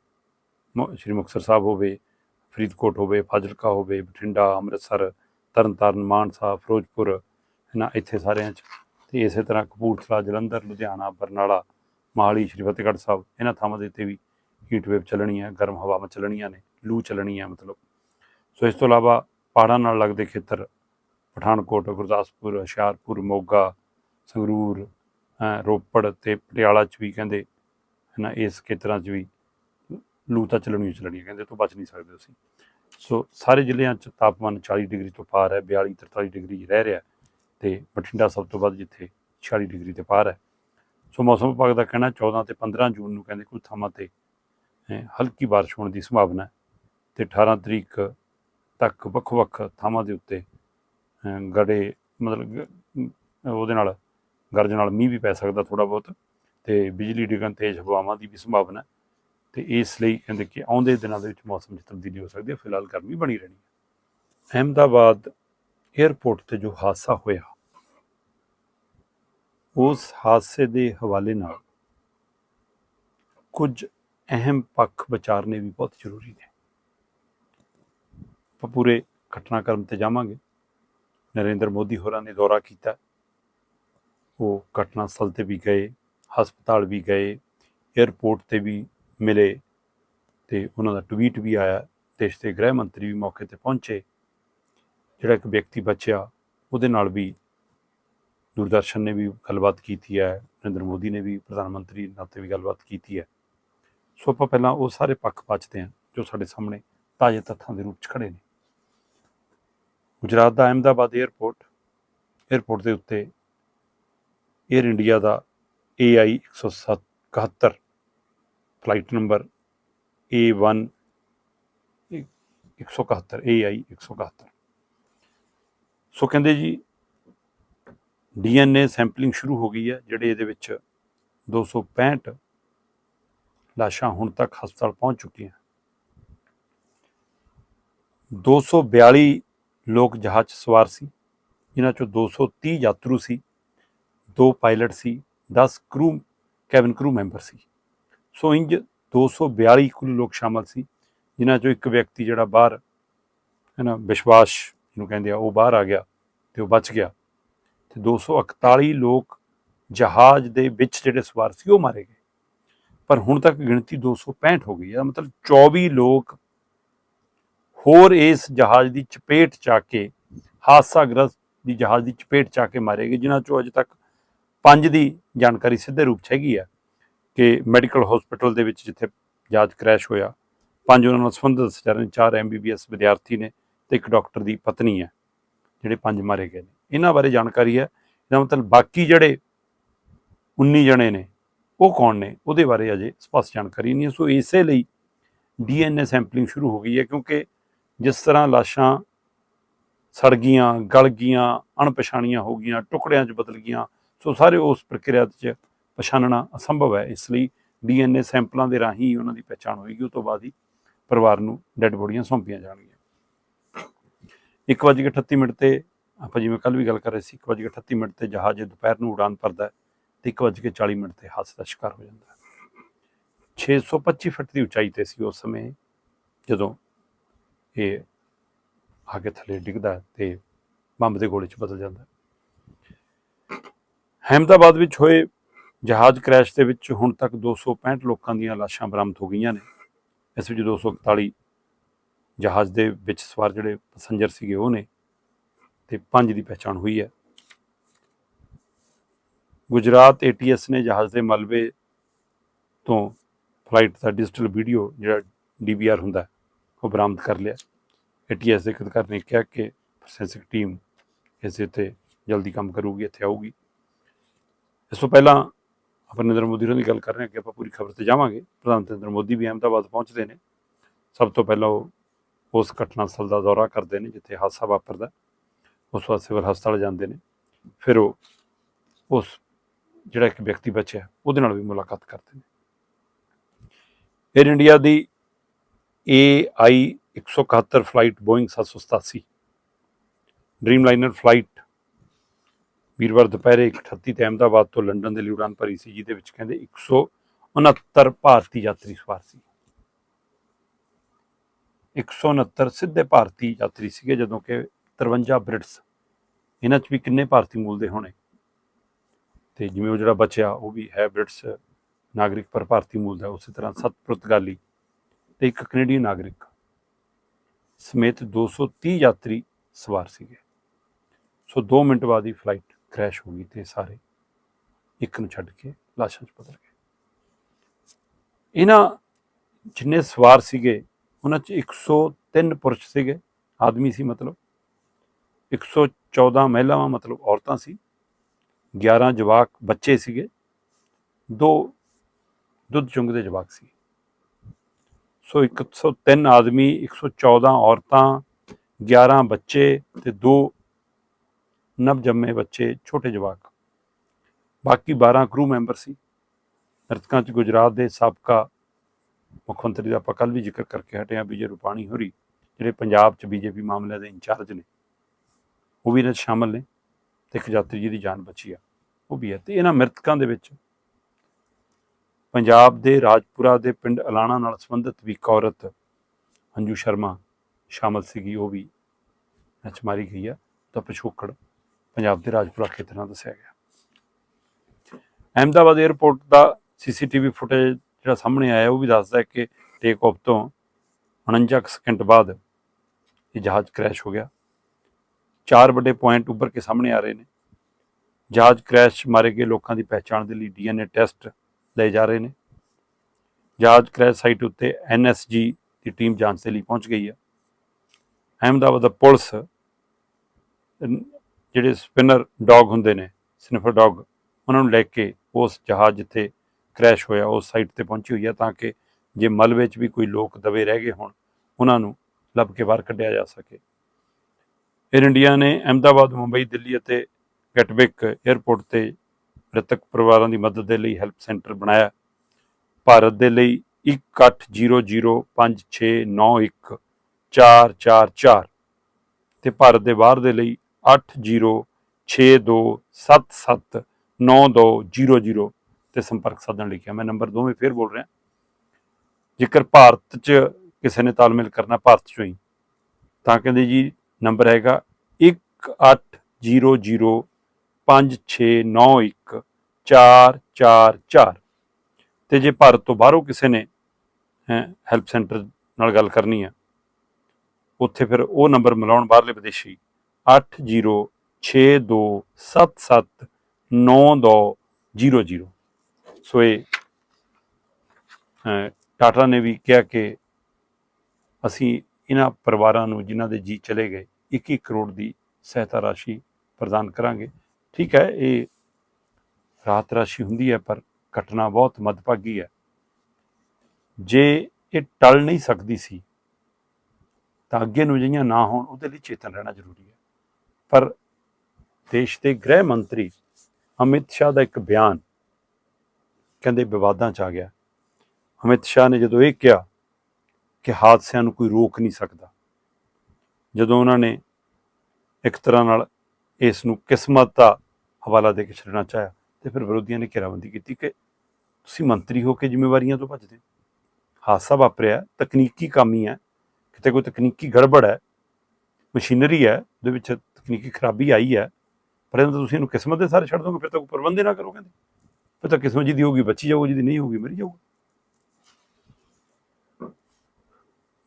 ਮੁ- ਸ਼੍ਰੀ ਮੁਕਤਸਰ ਸਾਹਿਬ ਹੋਵੇ, ਫਰੀਦਕੋਟ ਹੋਵੇ, ਫਾਜ਼ਿਲਕਾ ਹੋਵੇ, ਬਠਿੰਡਾ, ਅੰਮ੍ਰਿਤਸਰ, ਤਰਨਤਾਰਨ, ਮਾਨਸਾ, ਫਿਰੋਜ਼ਪੁਰ ਇਹਨਾਂ ਇੱਥੇ ਸਾਰਿਆਂ 'ਚ। ਤੇ ਇਸੇ ਤਰ੍ਹਾਂ ਕਪੂਰਥਲਾ, ਜਲੰਧਰ, ਲੁਧਿਆਣਾ, ਬਰਨਾਲਾ ਮੋਹਾਲੀ ਸ਼੍ਰੀ ਫਤਿਹਗੜ੍ਹ ਸਾਹਿਬ, ਇਹਨਾਂ ਥਾਵਾਂ ਦੇ ਉੱਤੇ ਵੀ ਹੀਟ ਵੇਵ ਚੱਲਣੀ ਹੈ, ਗਰਮ ਹਵਾਵਾਂ ਚੱਲਣੀਆਂ ਨੇ, ਲੂ ਚੱਲਣੀ ਹੈ ਮਤਲਬ। ਸੋ ਇਸ ਤੋਂ ਇਲਾਵਾ ਪਹਾੜਾਂ ਨਾਲ ਲੱਗਦੇ ਖੇਤਰ, ਪਠਾਨਕੋਟ, ਗੁਰਦਾਸਪੁਰ, ਹੁਸ਼ਿਆਰਪੁਰ, ਮੋਗਾ, ਸੰਗਰੂਰ ਰੋਪੜ ਤੇ ਪਟਿਆਲਾ 'ਚ ਵੀ ਕਹਿੰਦੇ ਨਾ ਇਸ ਖੇਤਰਾਂ 'ਚ ਵੀ ਲੂ ਤਾਂ ਚੱਲਣੀ ਹੀ ਚੱਲਣੀ ਕਹਿੰਦੇ ਤੋਂ ਬਚ ਨਹੀਂ ਸਕਦੇ ਅਸੀਂ। ਸੋ ਸਾਰੇ ਜ਼ਿਲ੍ਹਿਆਂ 'ਚ ਤਾਪਮਾਨ 40 ਡਿਗਰੀ ਤੋਂ ਪਾਰ ਹੈ 42 43 ਡਿਗਰੀ ਰਹਿ ਰਿਹਾ ਹੈ ਤੇ ਬਠਿੰਡਾ ਸਭ ਤੋਂ ਵੱਧ ਜਿੱਥੇ 46 ਡਿਗਰੀ ਤੇ ਪਾਰ ਹੈ। ਸੋ ਮੌਸਮ ਵਿਭਾਗ ਦਾ ਕਹਿਣਾ 14 ਤੇ 15 ਜੂਨ ਨੂੰ ਕਹਿੰਦੇ ਕੁਝ ਥਾਵਾਂ ਤੇ ਹਲਕੀ ਬਾਰਿਸ਼ ਹੋਣ ਦੀ ਸੰਭਾਵਨਾ ਹੈ ਤੇ 18 ਤਰੀਕ ਤੱਕ ਵੱਖ-ਵੱਖ ਥਾਵਾਂ ਦੇ ਉੱਤੇ ਗੜੇ, ਮਤਲਬ ਉਹਦੇ ਨਾਲ ਗਰਜ ਨਾਲ ਮੀਂਹ ਵੀ ਪੈ ਸਕਦਾ ਥੋੜਾ ਬਹੁਤ ਤੇ ਬਿਜਲੀ ਡਿੱਗਣ ਤੇਜ਼ ਹਵਾਵਾਂ ਦੀ ਵੀ ਸੰਭਾਵਨਾ ਹੈ ਤੇ ਇਸ ਲਈ ਕਹਿੰਦੇ ਕਿ ਆਉਂਦੇ ਦਿਨਾਂ ਦੇ ਵਿੱਚ ਮੌਸਮ 'ਚ ਤਬਦੀਲੀ ਹੋ ਸਕਦੀ ਹੈ, ਫਿਲਹਾਲ ਗਰਮੀ ਬਣੀ ਰਹਿਣੀ ਹੈ। ਅਹਿਮਦਾਬਾਦ 에ਅਰਪੋਰਟ ਤੇ ਜੋ ਹਾਦਸਾ ਹੋਇਆ ਉਸ ਹਾਦਸੇ ਦੇ ਹਵਾਲੇ ਨਾਲ ਕੁਝ ਅਹਿਮ ਪੱਖ ਵਿਚਾਰਨੇ ਵੀ ਬਹੁਤ ਜ਼ਰੂਰੀ ਨੇ। ਆਪਾਂ ਪੂਰੇ ਘਟਨਾਕ੍ਰਮ ਤੇ ਜਾਵਾਂਗੇ। ਨਰਿੰਦਰ ਮੋਦੀ ਹੋਰਾਂ ਨੇ ਦੌਰਾ ਕੀਤਾ। ਉਹ ਘਟਨਾ ਸਥਲ ਤੇ ਵੀ ਗਏ, ਹਸਪਤਾਲ ਵੀ ਗਏ 에ਅਰਪੋਰਟ ਤੇ ਵੀ ਮਿਲੇ ਤੇ ਉਹਨਾਂ ਦਾ ਟਵੀਟ ਵੀ ਆਇਆ। ਦੇਸ਼ ਦੇ ਗ੍ਰਹਿ ਮੰਤਰੀ ਵੀ ਮੌਕੇ ਤੇ ਪਹੁੰਚੇ। ਜਿਹੜਾ ਇੱਕ ਵਿਅਕਤੀ ਬਚਿਆ, ਉਹਦੇ ਨਾਲ ਵੀ ਦੂਰਦਰਸ਼ਨ ਨੇ ਵੀ ਗੱਲਬਾਤ ਕੀਤੀ ਹੈ, ਨਰਿੰਦਰ ਮੋਦੀ ਨੇ ਵੀ, ਪ੍ਰਧਾਨ ਮੰਤਰੀ ਨਾਤੇ ਵੀ ਗੱਲਬਾਤ ਕੀਤੀ ਹੈ। ਸੋ ਆਪਾਂ ਪਹਿਲਾਂ ਉਹ ਸਾਰੇ ਪੱਖ ਪਛਦੇ ਹਾਂ ਜੋ ਸਾਡੇ ਸਾਹਮਣੇ ਤਾਜ਼ੇ ਤੱਥਾਂ ਦੇ ਰੂਪ 'ਚ ਖੜੇ ਨੇ। ਗੁਜਰਾਤ ਦਾ ਅਹਿਮਦਾਬਾਦ 에ਅਰਪੋਰਟ 에ਅਰਪੋਰਟ ਦੇ ਉੱਤੇ 에ਅਰ ਇੰਡੀਆ ਦਾ AI 171 flight number A1 171 AI 171 so ਕਹਿੰਦੇ ਜੀ ਡੀਐਨਏ ਸੈਂਪਲਿੰਗ ਸ਼ੁਰੂ ਹੋ ਗਈ ਹੈ, ਜਿਹੜੇ ਇਹਦੇ ਵਿੱਚ 265 ਲਾਸ਼ਾਂ ਹੁਣ ਤੱਕ ਹਸਪਤਾਲ ਪਹੁੰਚ ਚੁੱਕੀਆਂ 242 ਲੋਕ ਜਹਾਜ਼ 'ਚ ਸਵਾਰ ਸੀ, ਜਿਨ੍ਹਾਂ ਚੋਂ 230 ਯਾਤਰੂ ਸੀ, ਦੋ ਪਾਇਲਟ ਸੀ 10 ਕਰੂ, ਕੈਬਨ ਕਰੂ ਮੈਂਬਰ ਸੀ। ਸੋ ਇੰਜ 242 ਕੁੱਲ ਲੋਕ ਸ਼ਾਮਲ ਸੀ, ਜਿਨ੍ਹਾਂ ਚੋਂ ਇੱਕ ਵਿਅਕਤੀ ਜਿਹੜਾ ਬਾਹਰ, ਹੈ ਨਾ, ਵਿਸ਼ਵਾਸ ਜਿਹਨੂੰ ਕਹਿੰਦੇ ਆ, ਉਹ ਬਾਹਰ ਆ ਗਿਆ ਤੇ ਉਹ ਬਚ ਗਿਆ। ਤੇ 241 ਲੋਕ ਜਹਾਜ਼ ਦੇ ਵਿੱਚ ਜਿਹੜੇ ਸਵਾਰ ਸੀ, ਉਹ ਮਾਰੇ ਗਏ। ਪਰ ਹੁਣ ਤੱਕ ਗਿਣਤੀ 265 ਹੋ ਗਈ ਹੈ। ਮਤਲਬ 24 ਲੋਕ ਹੋਰ ਇਸ ਜਹਾਜ਼ ਦੀ ਚਪੇਟ ਚ ਆ ਕੇ, ਹਾਦਸਾਗ੍ਰਸਤ ਦੀ ਜਹਾਜ਼ ਦੀ ਚਪੇਟ ਚ ਕੇ ਮਾਰੇ ਗਏ, ਜਿਨ੍ਹਾਂ ਚੋਂ ਅਜੇ ਤੱਕ ਪੰਜ ਦੀ ਜਾਣਕਾਰੀ ਸਿੱਧੇ ਰੂਪ ਚ ਹੈਗੀ ਆ ਕਿ ਮੈਡੀਕਲ ਹਸਪੀਟਲ ਦੇ ਵਿੱਚ ਜਿੱਥੇ ਜਹਾਜ਼ ਕ੍ਰੈਸ਼ ਹੋਇਆ, ਪੰਜ ਉਹਨਾਂ ਨਾਲ ਸੰਬੰਧਿਤ ਸਚਾਰਨ ਨੇ, ਚਾਰ ਐਮਬੀਬੀਐਸ ਵਿਦਿਆਰਥੀ ਨੇ ਤੇ ਇੱਕ ਡਾਕਟਰ ਦੀ ਪਤਨੀ ਹੈ, ਜਿਹੜੇ ਪੰਜ ਮਾਰੇ ਗਏ ਨੇ। ਇਹਨਾਂ ਬਾਰੇ ਜਾਣਕਾਰੀ ਹੈ। ਇਹਦਾ ਮਤਲਬ ਬਾਕੀ ਜਿਹੜੇ 19 ਜਣੇ ਨੇ, ਉਹ ਕੌਣ ਨੇ? ਉਹਦੇ ਬਾਰੇ ਅਜੇ ਸਪਸ਼ਟ ਜਾਣਕਾਰੀ ਨਹੀਂ ਹੈ। ਸੋ ਇਸੇ ਲਈ ਡੀਐਨਏ ਸੈਂਪਲਿੰਗ ਸ਼ੁਰੂ ਹੋ ਗਈ ਹੈ ਕਿਉਂਕਿ ਜਿਸ ਤਰ੍ਹਾਂ ਲਾਸ਼ਾਂ ਸੜ ਗਈਆਂ, ਗਲ ਗਈਆਂ, ਅਣਪਛਾਣੀਆਂ ਹੋ ਗਈਆਂ, ਟੁਕੜਿਆਂ 'ਚ ਬਦਲ ਗਈਆਂ, ਸੋ ਸਾਰੇ ਉਸ ਪ੍ਰਕਿਰਿਆ 'ਚ ਪਛਾਣਨਾ ਅਸੰਭਵ ਹੈ। ਇਸ ਲਈ ਡੀਐਨਏ ਸੈਂਪਲਾਂ ਦੇ ਰਾਹੀਂ ਉਹਨਾਂ ਦੀ ਪਛਾਣ ਹੋਏਗੀ। ਉਸ ਤੋਂ ਬਾਅਦ ਹੀ ਪਰਿਵਾਰ ਨੂੰ ਡੈੱਡ ਬੋਡੀਆਂ ਸੌਂਪੀਆਂ ਜਾਣਗੀਆਂ। 1:38 ਮਿੰਟ ਤੇ ਆਪਾਂ ਜਿਵੇਂ ਕੱਲ ਵੀ ਗੱਲ ਕਰ ਰਹੇ ਸੀ 1:38 ਮਿੰਟ ਤੇ ਜਹਾਜ਼ ਦੁਪਹਿਰ ਨੂੰ ਉਡਾਨ ਭਰਦਾ ਹੈ ਤੇ 1:40 ਮਿੰਟ ਤੇ ਹਾਦਸੇ ਦਾ ਸ਼ਿਕਾਰ ਹੋ ਜਾਂਦਾ ਹੈ। 625 ਫੁੱਟ ਦੀ ਉਚਾਈ ਤੇ ਸੀ ਉਸ ਸਮੇਂ, ਜਦੋਂ ਇਹ ਆ ਕੇ ਥੱਲੇ ਡਿੱਗਦਾ ਹੈ ਤੇ ਬੰਬ ਦੇ ਗੋਲੇ 'ਚ ਬਦਲ ਜਾਂਦਾ ਹੈ। ਅਹਿਮਦਾਬਾਦ ਵਿੱਚ ਹੋਏ ਜਹਾਜ਼ ਕ੍ਰੈਸ਼ ਦੇ ਵਿੱਚ ਹੁਣ ਤੱਕ 265 ਲੋਕਾਂ ਦੀਆਂ ਲਾਸ਼ਾਂ ਬਰਾਮਦ ਹੋ ਗਈਆਂ ਨੇ। ਇਸ ਵਿੱਚ 241 ਜਹਾਜ਼ ਦੇ ਵਿੱਚ ਸਵਾਰ ਜਿਹੜੇ ਪੈਸੰਜਰ ਸੀਗੇ ਉਹ ਨੇ ਤੇ ਪੰਜ ਦੀ ਪਛਾਣ ਹੋਈ ਹੈ। ਗੁਜਰਾਤ ਏਟੀਐਸ ਨੇ ਜਹਾਜ਼ ਦੇ ਮਲਬੇ ਤੋਂ ਫਲਾਈਟ ਦਾ ਡਿਜੀਟਲ ਵੀਡੀਓ ਜਿਹੜਾ ਡੀਵੀਆਰ ਹੁੰਦਾ ਉਹ ਬਰਾਮਦ ਕਰ ਲਿਆ। ਏਟੀਐਸ ਦੇ ਅਧਿਕਾਰੀ ਨੇ ਕਿਹਾ ਕਿ ਫੋਰੈਂਸਿਕ ਟੀਮ ਇਸ ਦੇ ਜਲਦੀ ਕੰਮ ਕਰੂਗੀ, ਇੱਥੇ ਆਊਗੀ। ਇਸ ਤੋਂ ਪਹਿਲਾਂ ਆਪਾਂ ਨਰਿੰਦਰ ਮੋਦੀ ਹੋਰਾਂ ਦੀ ਗੱਲ ਕਰ ਰਹੇ ਹਾਂ ਕਿ ਆਪਾਂ ਪੂਰੀ ਖਬਰ ਤੇ ਜਾਵਾਂਗੇ। ਪ੍ਰਧਾਨ ਮੰਤਰੀ ਨਰਿੰਦਰ ਮੋਦੀ ਵੀ ਅਹਿਮਦਾਬਾਦ ਪਹੁੰਚਦੇ ਨੇ। ਸਭ ਤੋਂ ਪਹਿਲਾਂ ਉਹ ਉਸ ਘਟਨਾ ਸਥਲ ਦਾ ਦੌਰਾ ਕਰਦੇ ਨੇ, ਜਿੱਥੇ ਹਾਦਸਾ ਵਾਪਰਦਾ ਉਸ ਵਾਸਤੇ ਸਿਵਲ ਹਸਪਤਾਲ ਜਾਂਦੇ ਨੇ। ਫਿਰ ਉਹ, ਉਸ ਜਿਹੜਾ ਇੱਕ ਵਿਅਕਤੀ ਬਚਿਆ, ਉਹਦੇ ਨਾਲ ਵੀ ਮੁਲਾਕਾਤ ਕਰਦੇ ਨੇ। 에ਅਰ ਇੰਡੀਆ ਦੀ AI 171 flight Boeing 787 Dreamliner flight ਵੀਰਵਾਰ ਦੁਪਹਿਰੇ 1:38 ਤੇ ਅਹਿਮਦਾਬਾਦ ਤੋਂ ਲੰਡਨ ਦੇ ਲਈ ਉਡਾਨ ਭਰੀ ਸੀ, ਜਿਹਦੇ ਵਿੱਚ ਕਹਿੰਦੇ 169 ਭਾਰਤੀ ਯਾਤਰੀ ਸਵਾਰ ਸੀ। 169 ਸਿੱਧੇ ਭਾਰਤੀ ਯਾਤਰੀ ਸੀਗੇ, ਜਦੋਂ ਕਿ 53 ਬ੍ਰਿਟਸ ਇਹਨਾਂ 'ਚ ਵੀ ਕਿੰਨੇ ਭਾਰਤੀ ਮੂਲ ਦੇ ਹੋਣੇ? ਤੇ ਜਿਵੇਂ ਉਹ ਜਿਹੜਾ ਬਚਿਆ, ਉਹ ਵੀ ਹੈ ਬ੍ਰਿਟਸ ਨਾਗਰਿਕ, ਪਰ ਭਾਰਤੀ ਮੂਲ ਦਾ, ਉਸੇ ਤਰ੍ਹਾਂ ਸੱਤ ਪੁਰਤਗਾਲੀ ਤੇ ਇੱਕ ਕੈਨੇਡੀਅਨ ਨਾਗਰਿਕ ਸਮੇਤ 230 ਯਾਤਰੀ ਸਵਾਰ ਸੀਗੇ। ਸੋ 2 ਮਿੰਟ ਬਾਅਦ ਹੀ ਫਲਾਈਟ ਕ੍ਰੈਸ਼ ਹੋ ਗਈ ਤੇ ਸਾਰੇ ਇੱਕ ਨੂੰ ਛੱਡ ਕੇ ਲਾਸ਼ਾਂ 'ਚ ਬਦਲ ਗਏ। ਇਹਨਾਂ ਜਿੰਨੇ ਸਵਾਰ ਸੀਗੇ, ਉਹਨਾਂ 'ਚ 103 ਪੁਰਸ਼ ਸੀਗੇ। ਆਦਮੀ ਸੀ ਮਤਲਬ। 114 ਮਹਿਲਾਵਾਂ, ਮਤਲਬ ਔਰਤਾਂ ਸੀ 11 ਜਵਾਕ ਬੱਚੇ ਸੀਗੇ, ਦੋ ਦੁੱਧ ਚੁੰਗਦੇ ਜਵਾਕ ਸੀ। ਸੋ 103 ਆਦਮੀ 114 ਔਰਤਾਂ 11 ਬੱਚੇ ਤੇ ਦੋ ਨਵਜੰਮੇ ਬੱਚੇ, ਛੋਟੇ ਜਵਾਕ। ਬਾਕੀ 12 ਕਰੂ ਮੈਂਬਰ ਸੀ। ਮ੍ਰਿਤਕਾਂ 'ਚ ਗੁਜਰਾਤ ਦੇ ਸਾਬਕਾ ਮੁੱਖ ਮੰਤਰੀ ਦਾ ਆਪਾਂ ਕੱਲ੍ਹ ਵੀ ਜ਼ਿਕਰ ਕਰਕੇ ਹਟੇ ਹਾਂ ਵਿਜੇ ਰੂਪਾਣੀ ਹੋਰੀ, ਜਿਹੜੇ ਪੰਜਾਬ 'ਚ ਬੀਜੇਪੀ ਮਾਮਲਿਆਂ ਦੇ ਇੰਚਾਰਜ ਨੇ ਉਹ ਵੀ ਇਹਨਾਂ 'ਚ ਸ਼ਾਮਲ ਨੇ ਤੇ ਇੱਕ ਯਾਤਰੀ ਜੀ ਦੀ ਜਾਨ ਬਚੀ ਆ, ਉਹ ਵੀ ਹੈ। ਤੇ ਇਹਨਾਂ ਮ੍ਰਿਤਕਾਂ ਦੇ ਵਿੱਚ ਪੰਜਾਬ ਦੇ, ਰਾਜਪੁਰਾ ਦੇ, ਪਿੰਡ ਅਲਾਣਾ ਨਾਲ ਸੰਬੰਧਿਤ ਵੀ ਇੱਕ ਔਰਤ, ਅੰਜੂ ਸ਼ਰਮਾ, ਸ਼ਾਮਲ ਸੀਗੀ, ਉਹ ਵੀ ਨੱਚ ਮਾਰੀ ਗਈ ਆ। ਤਾਂ ਪਿਛੋਕੜ ਪੰਜਾਬ ਦੇ ਰਾਜਪੁਰਾ ਖੇਤਰ ਨਾਲ ਦੱਸਿਆ ਗਿਆ। ਅਹਿਮਦਾਬਾਦ 에ਅਰਪੋਰਟ ਦਾ ਸੀਸੀਟੀਵੀ ਫੁਟੇਜ ਜਿਹੜਾ ਸਾਹਮਣੇ ਆਇਆ, ਉਹ ਵੀ ਦੱਸਦਾ ਹੈ ਕਿ ਟੇਕ ਆਫ ਤੋਂ 49 ਕੁ ਸਕਿੰਟ ਬਾਅਦ ਇਹ ਜਹਾਜ਼ ਕ੍ਰੈਸ਼ ਹੋ ਗਿਆ। ਚਾਰ ਵੱਡੇ ਪੁਆਇੰਟ ਉੱਭਰ ਕੇ ਸਾਹਮਣੇ ਆ ਰਹੇ ਨੇ। ਜਹਾਜ਼ ਕ੍ਰੈਸ਼ ਮਾਰੇ ਗਏ ਲੋਕਾਂ ਦੀ ਪਹਿਚਾਣ ਦੇ ਲਈ ਡੀਐਨਏ ਟੈਸਟ ਲਏ ਜਾ ਰਹੇ ਨੇ। ਜਹਾਜ਼ ਕ੍ਰੈਸ਼ ਸਾਈਟ ਉੱਤੇ ਐਨਐਸਜੀ ਦੀ ਟੀਮ ਜਾਂਚ ਦੇ ਲਈ ਪਹੁੰਚ ਗਈ ਹੈ ਅਹਿਮਦਾਬਾਦ ਦਾ ਪੁਲਿਸ ਜਿਹੜੇ ਸਪਿਨਰ ਡੌਗ ਹੁੰਦੇ ਨੇ ਸਨਿਫਰ ਡੌਗ ਉਹਨਾਂ ਨੂੰ ਲੈ ਕੇ ਉਸ ਜਹਾਜ਼ ਜਿੱਥੇ ਕ੍ਰੈਸ਼ ਹੋਇਆ, ਉਸ ਸਾਈਟ ਤੇ ਪਹੁੰਚੀ ਹੋਈ ਹੈ ਤਾਂ ਕਿ ਜੇ ਮਲਬੇ 'ਚ ਵੀ ਕੋਈ ਲੋਕ ਦਬੇ ਰਹਿ ਗਏ ਹੋਣ, ਉਹਨਾਂ ਨੂੰ ਲੱਭ ਕੇ ਬਾਹਰ ਕੱਢਿਆ ਜਾ ਸਕੇ। 에ਅਰ ਇੰਡੀਆ ਨੇ ਅਹਿਮਦਾਬਾਦ, ਮੁੰਬਈ, ਦਿੱਲੀ ਅਤੇ ਗਟਵਿਕ 에ਅਰਪੋਰਟ ਤੇ ਮ੍ਰਿਤਕ ਪਰਿਵਾਰਾਂ ਦੀ ਮਦਦ ਦੇ ਲਈ ਹੈਲਪ ਸੈਂਟਰ ਬਣਾਇਆ। ਭਾਰਤ ਦੇ ਲਈ 180056914444 ਤੇ ਭਾਰਤ ਦੇ ਬਾਹਰ ਦੇ ਲਈ 8062779200 ਤੇ ਸੰਪਰਕ ਸਾਧਣ ਲਈ ਕਿਹਾ ਮੈਂ ਨੰਬਰ ਦੋਵੇਂ ਫੇਰ ਬੋਲ ਰਿਹਾ। ਜੇਕਰ ਭਾਰਤ 'ਚ ਕਿਸੇ ਨੇ ਤਾਲਮੇਲ ਕਰਨਾ, ਭਾਰਤ 'ਚੋਂ ਹੀ। ਤਾਂ ਕਹਿੰਦੇ ਜੀ ਨੰਬਰ ਹੈਗਾ 180056914444 ਤੇ ਜੇ ਭਾਰਤ ਤੋਂ ਬਾਹਰੋਂ ਕਿਸੇ ਨੇ ਹੈਲਪ ਸੈਂਟਰ ਨਾਲ ਗੱਲ ਕਰਨੀ ਆ ਉੱਥੇ ਫਿਰ ਉਹ ਨੰਬਰ ਮਿਲਾਉਣ ਬਾਹਰਲੇ ਵਿਦੇਸ਼ੀ 8062779200 ਸੋ ਇਹ ਅਹ, ਟਾਟਾ ਨੇ ਵੀ ਕਿਹਾ ਕਿ ਅਸੀਂ ਇਹਨਾਂ ਪਰਿਵਾਰਾਂ ਨੂੰ ਜਿਨ੍ਹਾਂ ਦੇ ਜੀ ਚਲੇ ਗਏ 21 ਕਰੋੜ ਦੀ ਸਹਾਇਤਾ ਰਾਸ਼ੀ ਪ੍ਰਦਾਨ ਕਰਾਂਗੇ। ਠੀਕ ਹੈ, ਇਹ ਰਾਤ ਰਾਸ਼ੀ ਹੁੰਦੀ ਹੈ, ਪਰ ਘਟਨਾ ਬਹੁਤ ਮਦਭਾਗੀ ਹੈ। ਜੇ ਇਹ ਟਲ ਨਹੀਂ ਸਕਦੀ ਸੀ, ਤਾਂ ਅੱਗੇ ਨੂੰ ਜਿਹੀਆਂ ਨਾ ਹੋਣ, ਉਹਦੇ ਲਈ ਚੇਤਨ ਰਹਿਣਾ ਜ਼ਰੂਰੀ ਹੈ। ਪਰ ਦੇਸ਼ ਦੇ ਗ੍ਰਹਿ ਮੰਤਰੀ ਅਮਿਤ ਸ਼ਾਹ ਦਾ ਇੱਕ ਬਿਆਨ ਕਹਿੰਦੇ ਵਿਵਾਦਾਂ ਚ ਆ ਗਿਆ। ਅਮਿਤ ਸ਼ਾਹ ਨੇ ਜਦੋਂ ਇਹ ਕਿਹਾ ਕਿ ਹਾਦਸਿਆਂ ਨੂੰ ਕੋਈ ਰੋਕ ਨਹੀਂ ਸਕਦਾ, ਜਦੋਂ ਉਹਨਾਂ ਨੇ ਇੱਕ ਤਰ੍ਹਾਂ ਨਾਲ ਇਸ ਨੂੰ ਕਿਸਮਤ ਦਾ ਹਵਾਲਾ ਦੇ ਕੇ ਛੱਡਣਾ ਚਾਹਿਆ ਤੇ ਫਿਰ ਵਿਰੋਧੀਆਂ ਨੇ ਘੇਰਾਬੰਦੀ ਕੀਤੀ ਕਿ ਤੁਸੀਂ ਮੰਤਰੀ ਹੋ ਕੇ ਜ਼ਿੰਮੇਵਾਰੀਆਂ ਤੋਂ ਭੱਜਦੇ ਹੋ। ਹਾਦਸਾ ਵਾਪਰਿਆ, ਤਕਨੀਕੀ ਕਾਮੀ ਹੈ, ਕਿਤੇ ਕੋਈ ਤਕਨੀਕੀ ਗੜਬੜ ਹੈ, ਮਸ਼ੀਨਰੀ ਹੈ ਦੇ ਵਿੱਚ ਤਕਨੀਕੀ ਖਰਾਬੀ ਆਈ ਹੈ, ਪਰ ਇਹਨਾਂ ਤੁਸੀਂ ਇਹਨੂੰ ਕਿਸਮਤ ਦੇ ਸਾਰੇ ਛੱਡ ਦੋਗੇ, ਫਿਰ ਤਾਂ ਕੋਈ ਪ੍ਰਬੰਧ ਹੀ ਨਾ ਕਰੋ ਕਹਿੰਦੇ ਫਿਰ ਤਾਂ ਕਿਸਮਤ ਜਿਹਦੀ ਹੋਊਗੀ ਬੱਚੀ ਜਾਊਗੀ, ਜਿਹਦੀ ਨਹੀਂ ਹੋਊਗੀ, ਮਰੀ ਜਾਊਗਾ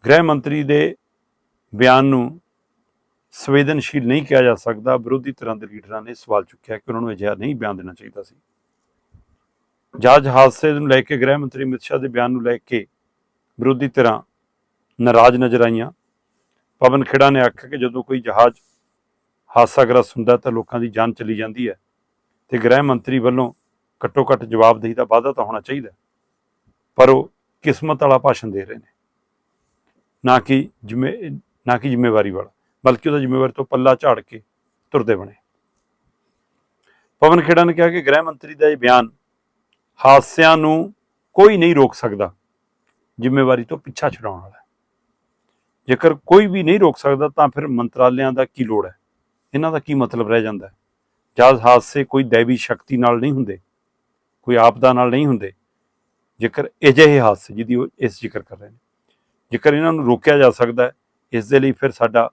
ਗ੍ਰਹਿ ਮੰਤਰੀ ਦੇ ਬਿਆਨ ਨੂੰ ਸੰਵੇਦਨਸ਼ੀਲ ਨਹੀਂ ਕਿਹਾ ਜਾ ਸਕਦਾ। ਵਿਰੋਧੀ ਧਿਰਾਂ ਦੇ ਲੀਡਰਾਂ ਨੇ ਸਵਾਲ ਚੁੱਕਿਆ ਕਿ ਉਹਨਾਂ ਨੂੰ ਅਜਿਹਾ ਨਹੀਂ ਬਿਆਨ ਦੇਣਾ ਚਾਹੀਦਾ ਸੀ। ਜਹਾਜ਼ ਹਾਦਸੇ ਨੂੰ ਲੈ ਕੇ ਗ੍ਰਹਿ ਮੰਤਰੀ ਅਮਿਤ ਸ਼ਾਹ ਦੇ ਬਿਆਨ ਨੂੰ ਲੈ ਕੇ ਵਿਰੋਧੀ ਧਿਰਾਂ ਨਾਰਾਜ਼ ਨਜ਼ਰ ਆਈਆਂ। ਪਵਨ ਖੇੜਾ ਨੇ ਆਖਿਆ ਕਿ ਜਦੋਂ ਕੋਈ ਜਹਾਜ਼ ਹਾਦਸਾਗ੍ਰਸਤ ਹੁੰਦਾ ਤਾਂ ਲੋਕਾਂ ਦੀ ਜਾਨ ਚਲੀ ਜਾਂਦੀ ਹੈ ਤੇ ਗ੍ਰਹਿ ਮੰਤਰੀ ਵੱਲੋਂ ਘੱਟੋ ਘੱਟ ਜਵਾਬਦੇਹੀ ਦਾ ਵਾਅਦਾ ਤਾਂ ਹੋਣਾ ਚਾਹੀਦਾ ਪਰ ਉਹ ਕਿਸਮਤ ਵਾਲਾ ਭਾਸ਼ਣ ਦੇ ਰਹੇ ਨੇ। ਨਾ ਕਿ ਜਿਵੇਂ ਨਾ ਕਿ ਜ਼ਿੰਮੇਵਾਰੀ ਵਾਲਾ। ਬਲਕਿ ਉਹਦਾ ਜ਼ਿੰਮੇਵਾਰੀ ਤੋਂ ਪੱਲਾ ਝਾੜ ਕੇ ਤੁਰਦੇ ਬਣੇ। ਪਵਨ ਖੇੜਾ ਨੇ ਕਿਹਾ ਕਿ ਗ੍ਰਹਿ ਮੰਤਰੀ ਦਾ ਇਹ ਬਿਆਨ ਹਾਦਸਿਆਂ ਨੂੰ ਕੋਈ ਨਹੀਂ ਰੋਕ ਸਕਦਾ, ਜ਼ਿੰਮੇਵਾਰੀ ਤੋਂ ਪਿੱਛਾ ਛਡਾਉਣ ਵਾਲਾ। ਜੇਕਰ ਕੋਈ ਵੀ ਨਹੀਂ ਰੋਕ ਸਕਦਾ ਤਾਂ ਫਿਰ ਮੰਤਰਾਲਿਆਂ ਦਾ ਕੀ ਲੋੜ ਹੈ? ਇਹਨਾਂ ਦਾ ਕੀ ਮਤਲਬ ਰਹਿ ਜਾਂਦਾ ਹੈ? ਜਦ ਹਾਦਸੇ ਕੋਈ ਦੇਵੀ ਸ਼ਕਤੀ ਨਾਲ ਨਹੀਂ ਹੁੰਦੇ, ਕੋਈ ਆਪਦਾ ਨਾਲ ਨਹੀਂ ਹੁੰਦੇ? ਜੇਕਰ ਅਜਿਹੇ ਹਾਦਸੇ ਜਿਹਦੀ ਉਹ ਇਸ ਜ਼ਿਕਰ ਕਰ ਰਹੇ ਨੇ, ਜੇਕਰ ਇਹਨਾਂ ਨੂੰ ਰੋਕਿਆ ਜਾ ਸਕਦਾ ਇਸ ਦੇ ਲਈ ਫਿਰ ਸਾਡਾ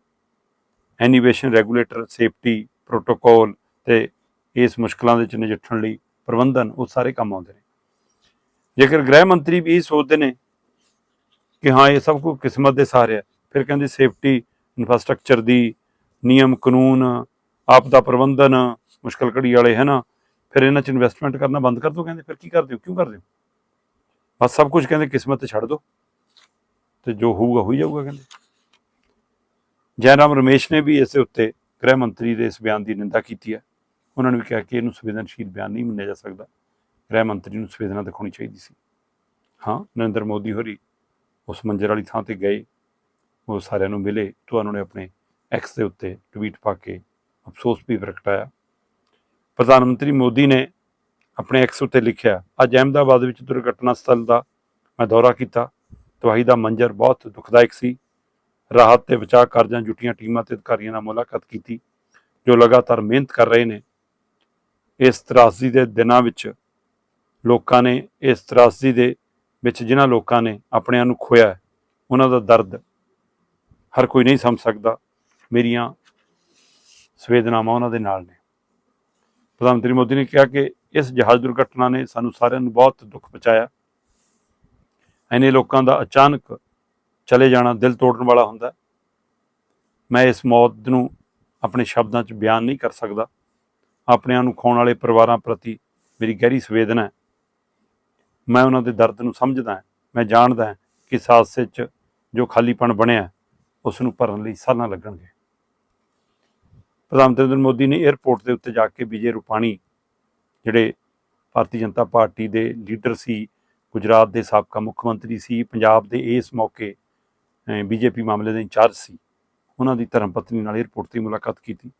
ਐਨੀਵੇਸ਼ਨ ਰੈਗੂਲੇਟਰ ਸੇਫਟੀ ਪ੍ਰੋਟੋਕੋਲ ਤੇ ਇਸ ਮੁਸ਼ਕਲਾਂ ਦੇ ਚ ਨਜਿੱਠਣ ਲਈ ਪ੍ਰਬੰਧਨ ਉਹ ਸਾਰੇ ਕੰਮ ਆਉਂਦੇ ਨੇ। ਜੇਕਰ ਗ੍ਰਹਿ ਮੰਤਰੀ ਵੀ ਇਹ ਸੋਚਦੇ ਨੇ ਕਿ ਹਾਂ, ਇਹ ਸਭ ਕੁਝ ਕਿਸਮਤ ਦੇ ਸਹਾਰੇ ਹੈ ਫਿਰ ਕਹਿੰਦੇ ਸੇਫਟੀ ਇਨਫਰਾਸਟ੍ਰਕਚਰ ਦੀ ਨਿਯਮ, ਕਾਨੂੰਨ ਆਪਦਾ ਪ੍ਰਬੰਧਨ ਮੁਸ਼ਕਲ ਘੜੀ ਵਾਲੇ, ਹੈ ਨਾ? ਫਿਰ ਇਹਨਾਂ 'ਚ ਇਨਵੈਸਟਮੈਂਟ ਕਰਨਾ ਬੰਦ ਕਰ ਦਿਓ ਕਹਿੰਦੇ ਫਿਰ ਕੀ ਕਰਦੇ ਹੋ, ਕਿਉਂ ਕਰਦੇ ਹੋ? ਬਸ ਸਭ ਕੁਝ ਕਹਿੰਦੇ ਕਿਸਮਤ ਤੇ ਛੱਡ ਦਿਓ ਤੇ ਜੋ ਹੋਊਗਾ, ਹੋਈ ਜਾਊਗਾ, ਕਹਿੰਦੇ। ਜੈਰਾਮ ਰਮੇਸ਼ ਨੇ ਵੀ ਇਸੇ ਉੱਤੇ ਗ੍ਰਹਿ ਮੰਤਰੀ ਦੇ ਇਸ ਬਿਆਨ ਦੀ ਨਿੰਦਾ ਕੀਤੀ ਹੈ। ਉਹਨਾਂ ਨੇ ਵੀ ਕਿਹਾ ਕਿ ਇਹਨੂੰ ਸੰਵੇਦਨਸ਼ੀਲ ਬਿਆਨ ਨਹੀਂ ਮੰਨਿਆ ਜਾ ਸਕਦਾ। ਗ੍ਰਹਿ ਮੰਤਰੀ ਨੂੰ ਸੰਵੇਦਨਾ ਦਿਖਾਉਣੀ ਚਾਹੀਦੀ ਸੀ। ਹਾਂ, ਨਰਿੰਦਰ ਮੋਦੀ ਹੋਰੀ ਉਸ ਮੰਜ਼ਰ ਵਾਲੀ ਥਾਂ ਤੇ ਗਏ। ਉਹ ਸਾਰਿਆਂ ਨੂੰ ਮਿਲੇ। ਤੁਹਾਨੂੰ ਨੇ ਆਪਣੇ ਐਕਸ ਦੇ ਉੱਤੇ ਟਵੀਟ ਪਾ ਕੇ ਅਫਸੋਸ ਵੀ ਪ੍ਰਗਟਾਇਆ। ਪ੍ਰਧਾਨ ਮੰਤਰੀ ਮੋਦੀ ਨੇ ਆਪਣੇ ਐਕਸ ਉੱਤੇ ਲਿਖਿਆ, ਅੱਜ ਅਹਿਮਦਾਬਾਦ ਵਿੱਚ ਦੁਰਘਟਨਾ ਸਥਲ ਦਾ ਮੈਂ ਦੌਰਾ ਕੀਤਾ। ਤਬਾਹੀ ਦਾ ਮੰਜ਼ਰ ਬਹੁਤ ਦੁਖਦਾਇਕ ਸੀ। ਰਾਹਤ ਤੇ ਬਚਾਅ ਕਾਰਜਾਂ ਜੁਟੀਆਂ ਟੀਮਾਂ ਤੇ ਅਧਿਕਾਰੀਆਂ ਨਾਲ ਮੁਲਾਕਾਤ ਕੀਤੀ, ਜੋ ਲਗਾਤਾਰ ਮਿਹਨਤ ਕਰ ਰਹੇ ਨੇ। ਇਸ ਤਰਾਸਦੀ ਦੇ ਦਿਨਾਂ ਵਿੱਚ ਲੋਕਾਂ ਨੇ, ਇਸ ਤਰਾਸਦੀ ਦੇ ਵਿੱਚ ਜਿਨ੍ਹਾਂ ਲੋਕਾਂ ਨੇ ਆਪਣਿਆਂ ਨੂੰ ਖੋਇਆ ਉਹਨਾਂ ਦਾ ਦਰਦ ਹਰ ਕੋਈ ਨਹੀਂ ਸਮਝ ਸਕਦਾ। ਮੇਰੀਆਂ ਸਵੇਦਨਾਵਾਂ ਉਹਨਾਂ ਦੇ ਨਾਲ ਨੇ। ਪ੍ਰਧਾਨ ਮੰਤਰੀ ਮੋਦੀ ਨੇ ਕਿਹਾ ਕਿ ਇਸ ਜਹਾਜ਼ ਦੁਰਘਟਨਾ ਨੇ ਸਾਨੂੰ ਸਾਰਿਆਂ ਨੂੰ ਬਹੁਤ ਦੁੱਖ ਪਹੁੰਚਾਇਆ। ਐਨੇ ਲੋਕਾਂ ਦਾ ਅਚਾਨਕ ਚਲੇ ਜਾਣਾ, ਦਿਲ ਤੋੜਨ ਵਾਲਾ ਹੁੰਦਾ। ਮੈਂ ਇਸ ਮੌਤ ਨੂੰ ਆਪਣੇ ਸ਼ਬਦਾਂ 'ਚ ਬਿਆਨ ਨਹੀਂ ਕਰ ਸਕਦਾ। ਆਪਣਿਆਂ ਨੂੰ ਖਾਣ ਵਾਲੇ ਪਰਿਵਾਰਾਂ ਪ੍ਰਤੀ ਮੇਰੀ ਗਹਿਰੀ ਸੰਵੇਦਨਾ ਹੈ। ਮੈਂ ਉਹਨਾਂ ਦੇ ਦਰਦ ਨੂੰ ਸਮਝਦਾ ਹਾਂ। ਮੈਂ ਜਾਣਦਾ ਹਾਂ ਕਿ ਇਸ ਹਾਦਸੇ 'ਚ ਜੋ ਖਾਲੀਪਣ ਬਣਿਆ ਉਸ ਨੂੰ ਭਰਨ ਲਈ ਸਾਲਾਂ ਲੱਗਣਗੇ। ਪ੍ਰਧਾਨ ਮੰਤਰੀ ਨਰਿੰਦਰ ਮੋਦੀ ਨੇ 에ਅਰਪੋਰਟ ਦੇ ਉੱਤੇ ਜਾ ਕੇ ਵਿਜੇ ਰੂਪਾਣੀ, ਜਿਹੜੇ ਭਾਰਤੀ ਜਨਤਾ ਪਾਰਟੀ ਦੇ ਲੀਡਰ ਸੀ, ਗੁਜਰਾਤ ਦੇ ਸਾਬਕਾ ਮੁੱਖ ਮੰਤਰੀ ਸੀ, ਪੰਜਾਬ ਦੇ ਇਸ ਮੌਕੇ ਬੀਜੇਪੀ ਮਾਮਲੇ ਦੇ ਇੰਚਾਰਜ ਸੀ। ਉਹਨਾਂ ਦੀ ਧਰਮ ਪਤਨੀ ਨਾਲ 에어ਪੋਰਟ ਤੇ ਮੁਲਾਕਾਤ ਕੀਤੀ।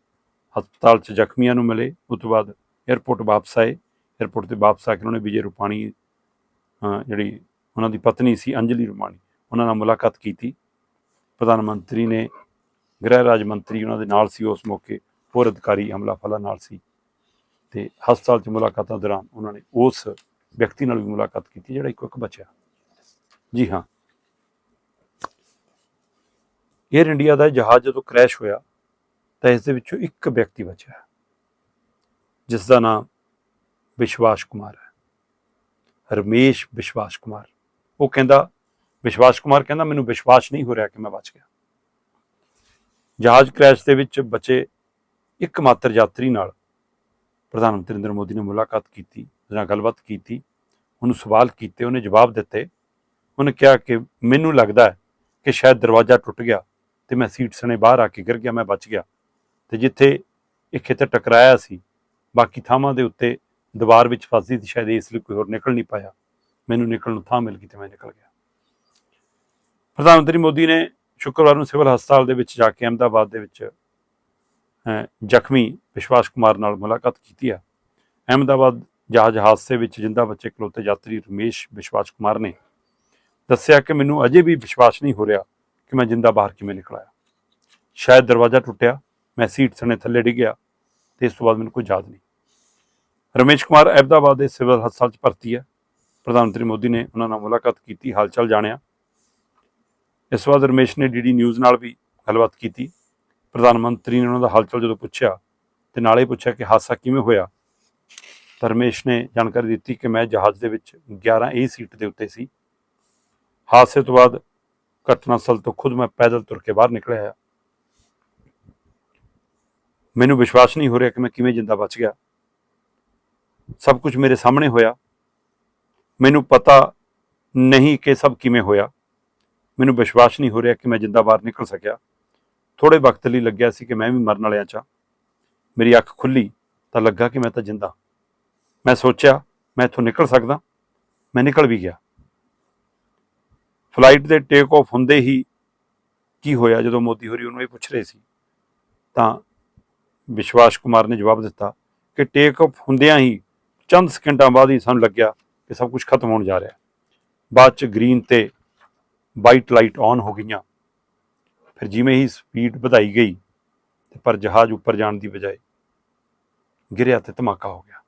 ਹਸਪਤਾਲ 'ਚ ਜ਼ਖਮੀਆਂ ਨੂੰ ਮਿਲੇ। ਉਸ ਤੋਂ ਬਾਅਦ 에어ਪੋਰਟ ਵਾਪਸ ਆਏ। 에어ਪੋਰਟ ਤੇ ਵਾਪਸ ਆ ਕੇ ਉਹਨਾਂ ਨੇ ਵਿਜੇ ਰੁਪਾਣੀ ਜਿਹੜੀ ਉਹਨਾਂ ਦੀ ਪਤਨੀ ਸੀ, ਅੰਜਲੀ ਰੂਪਾਣੀ, ਉਹਨਾਂ ਨਾਲ ਮੁਲਾਕਾਤ ਕੀਤੀ। ਪ੍ਰਧਾਨ ਮੰਤਰੀ ਨੇ ਗ੍ਰਹਿ ਰਾਜ ਮੰਤਰੀ ਉਹਨਾਂ ਦੇ ਨਾਲ ਸੀ। ਉਸ ਮੌਕੇ ਹੋਰ ਅਧਿਕਾਰੀ ਹਮਲਾ ਫਲਾ ਨਾਲ ਸੀ। ਤੇ ਹਸਪਤਾਲ 'ਚ ਮੁਲਾਕਾਤਾਂ ਦੌਰਾਨ ਉਹਨਾਂ ਨੇ ਉਸ ਵਿਅਕਤੀ ਨਾਲ ਵੀ ਮੁਲਾਕਾਤ ਕੀਤੀ, ਜਿਹੜਾ ਇੱਕੋ ਇੱਕ ਬੱਚਾ ਜੀ ਹਾਂ। 에ਅਰ ਇੰਡੀਆ ਦਾ ਜਹਾਜ਼ ਜਦੋਂ ਕ੍ਰੈਸ਼ ਹੋਇਆ, ਤਾਂ ਇਸ ਦੇ ਵਿੱਚੋਂ ਇੱਕ ਵਿਅਕਤੀ ਬਚਿਆ ਜਿਸ ਦਾ ਨਾਮ ਵਿਸ਼ਵਾਸ ਕੁਮਾਰ ਹੈ। ਰਮੇਸ਼ ਵਿਸ਼ਵਾਸ ਕੁਮਾਰ। ਉਹ ਕਹਿੰਦਾ, ਵਿਸ਼ਵਾਸ ਕੁਮਾਰ ਕਹਿੰਦਾ, ਮੈਨੂੰ ਵਿਸ਼ਵਾਸ ਨਹੀਂ ਹੋ ਰਿਹਾ ਕਿ ਮੈਂ ਬਚ ਗਿਆ। ਜਹਾਜ਼ ਕ੍ਰੈਸ਼ ਦੇ ਵਿੱਚ ਬਚੇ ਇੱਕ ਮਾਤਰ ਯਾਤਰੀ ਨਾਲ ਪ੍ਰਧਾਨ ਮੰਤਰੀ ਨਰਿੰਦਰ ਮੋਦੀ ਨੇ ਮੁਲਾਕਾਤ ਕੀਤੀ, ਉਹਦੇ ਨਾਲ ਗੱਲਬਾਤ ਕੀਤੀ, ਉਹਨੂੰ ਸਵਾਲ ਕੀਤੇ, ਉਹਨੇ ਜਵਾਬ ਦਿੱਤੇ। ਉਹਨੇ ਕਿਹਾ ਕਿ ਮੈਨੂੰ ਲੱਗਦਾ ਹੈ ਕਿ ਸ਼ਾਇਦ ਦਰਵਾਜ਼ਾ ਟੁੱਟ ਗਿਆ। ਤੇ ਮੈਂ ਸੀਟ ਸਣੇ ਬਾਹਰ ਆ ਕੇ ਗਿਰ ਗਿਆ, ਮੈਂ ਬਚ ਗਿਆ। ਤੇ ਜਿੱਥੇ ਇਹ ਖੇਤਰ ਟਕਰਾਇਆ ਸੀ, ਬਾਕੀ ਥਾਵਾਂ ਦੇ ਉੱਤੇ ਦੀਵਾਰ ਵਿੱਚ ਫਸਦੀ ਸੀ, ਸ਼ਾਇਦ ਇਸ ਲਈ ਕੋਈ ਹੋਰ ਨਿਕਲ ਨਹੀਂ ਪਾਇਆ। ਮੈਨੂੰ ਨਿਕਲਣ ਨੂੰ ਥਾਂ ਮਿਲ ਗਈ ਤੇ ਮੈਂ ਨਿਕਲ ਗਿਆ। ਪ੍ਰਧਾਨ ਮੰਤਰੀ ਮੋਦੀ ਨੇ ਸ਼ੁੱਕਰਵਾਰ ਨੂੰ ਸਿਵਲ ਹਸਪਤਾਲ ਦੇ ਵਿੱਚ ਜਾ ਕੇ ਅਹਿਮਦਾਬਾਦ ਦੇ ਵਿੱਚ ਜ਼ਖਮੀ ਵਿਸ਼ਵਾਸ ਕੁਮਾਰ ਨਾਲ ਮੁਲਾਕਾਤ ਕੀਤੀ ਹੈ ਅਹਿਮਦਾਬਾਦ ਜਹਾਜ਼ ਹਾਦਸੇ ਵਿੱਚ ਜਿੰਦਾ ਬੱਚੇ ਖਲੋਤੇ ਯਾਤਰੀ ਰਮੇਸ਼ ਵਿਸ਼ਵਾਸ ਕੁਮਾਰ ਨੇ ਦੱਸਿਆ ਕਿ ਮੈਨੂੰ ਅਜੇ ਵੀ ਵਿਸ਼ਵਾਸ ਨਹੀਂ ਹੋ ਰਿਹਾ ਕਿ ਮੈਂ ਜਿੰਦਾ ਬਾਹਰ ਕਿਵੇਂ ਨਿਕਲ ਆਇਆ। ਸ਼ਾਇਦ ਦਰਵਾਜ਼ਾ ਟੁੱਟਿਆ, ਮੈਂ ਸੀਟ ਸਣੇ ਥੱਲੇ ਡਿੱਗ ਗਿਆ ਤੇ ਇਸ ਤੋਂ ਬਾਅਦ ਮੈਨੂੰ ਕੋਈ ਯਾਦ ਨਹੀਂ। ਰਮੇਸ਼ ਕੁਮਾਰ ਅਹਿਮਦਾਬਾਦ ਦੇ ਸਿਵਲ ਹਸਪਤਾਲ 'ਚ ਭਰਤੀ ਹੈ। ਪ੍ਰਧਾਨ ਮੰਤਰੀ ਮੋਦੀ ਨੇ ਉਹਨਾਂ ਨਾਲ ਮੁਲਾਕਾਤ ਕੀਤੀ, ਹਾਲਚਾਲ ਜਾਣਿਆ। ਇਸ ਤੋਂ ਬਾਅਦ ਰਮੇਸ਼ ਨੇ ਡੀਡੀ ਨਿਊਜ਼ ਨਾਲ ਵੀ ਗੱਲਬਾਤ ਕੀਤੀ। ਪ੍ਰਧਾਨ ਮੰਤਰੀ ਨੇ ਉਹਨਾਂ ਦਾ ਹਾਲਚਾਲ ਜਦੋਂ ਪੁੱਛਿਆ ਤੇ ਨਾਲੇ ਪੁੱਛਿਆ ਕਿ ਹਾਦਸਾ ਕਿਵੇਂ ਹੋਇਆ, ਤਾਂ ਰਮੇਸ਼ ਨੇ ਜਾਣਕਾਰੀ ਦਿੱਤੀ ਕਿ ਮੈਂ ਜਹਾਜ਼ ਦੇ ਵਿੱਚ 11 ਏ ਸੀਟ ਦੇ ਉੱਤੇ ਸੀ। ਹਾਦਸੇ ਤੋਂ ਬਾਅਦ ਘਟਨਾ ਸਥਲ ਤੋਂ ਖੁਦ ਮੈਂ ਪੈਦਲ ਤੁਰ ਕੇ ਬਾਹਰ ਨਿਕਲਿਆ ਮੈਨੂੰ ਵਿਸ਼ਵਾਸ ਨਹੀਂ ਹੋ ਰਿਹਾ ਕਿ ਮੈਂ ਕਿਵੇਂ ਜਿੰਦਾ ਬਚ ਗਿਆ। ਸਭ ਕੁਝ ਮੇਰੇ ਸਾਹਮਣੇ ਹੋਇਆ। ਮੈਨੂੰ ਪਤਾ ਨਹੀਂ ਕਿ ਸਭ ਕਿਵੇਂ ਹੋਇਆ। ਮੈਨੂੰ ਵਿਸ਼ਵਾਸ ਨਹੀਂ ਹੋ ਰਿਹਾ ਕਿ ਮੈਂ ਜਿੰਦਾ ਬਾਹਰ ਨਿਕਲ ਸਕਿਆ। ਥੋੜੇ ਵਕਤ ਲਈ ਲੱਗਿਆ ਸੀ ਕਿ ਮੈਂ ਵੀ ਮਰਨ ਵਾਲਿਆਂ ਚ ਮੇਰੀ ਅੱਖ ਖੁੱਲੀ ਤਾਂ ਲੱਗਾ ਕਿ ਮੈਂ ਤਾਂ ਜਿੰਦਾ। ਮੈਂ ਸੋਚਿਆ, ਮੈਂ ਇੱਥੋਂ ਨਿਕਲ ਸਕਦਾ। ਮੈਂ ਨਿਕਲ ਵੀ ਗਿਆ। ਫਲਾਈਟ ਦੇ ਟੇਕ ਆਫ ਹੁੰਦੇ ਹੀ ਕੀ ਹੋਇਆ ਜਦੋਂ ਮੋਦੀ ਹੋਰੀ ਉਹਨੂੰ ਇਹ ਪੁੱਛ ਰਹੇ ਸੀ? ਤਾਂ ਵਿਸ਼ਵਾਸ ਕੁਮਾਰ ਨੇ ਜਵਾਬ ਦਿੱਤਾ ਕਿ ਟੇਕ ਆਫ ਹੁੰਦਿਆਂ ਹੀ ਚੰਦ ਸਕਿੰਟਾਂ ਬਾਅਦ ਹੀ ਸਾਨੂੰ ਲੱਗਿਆ ਕਿ ਸਭ ਕੁਝ ਖਤਮ ਹੋਣ ਜਾ ਰਿਹਾ ਬਾਅਦ ਚ ਗ੍ਰੀਨ ਤੇ ਵਾਈਟ ਲਾਈਟ ਔਨ ਹੋ ਗਈਆਂ। ਫਿਰ ਜਿਵੇਂ ਹੀ ਸਪੀਡ ਵਧਾਈ ਗਈ ਤੇ ਪਰ ਜਹਾਜ਼ ਉੱਪਰ ਜਾਣ ਦੀ ਬਜਾਏ ਗਿਰਿਆ ਤੇ ਧਮਾਕਾ ਹੋ ਗਿਆ।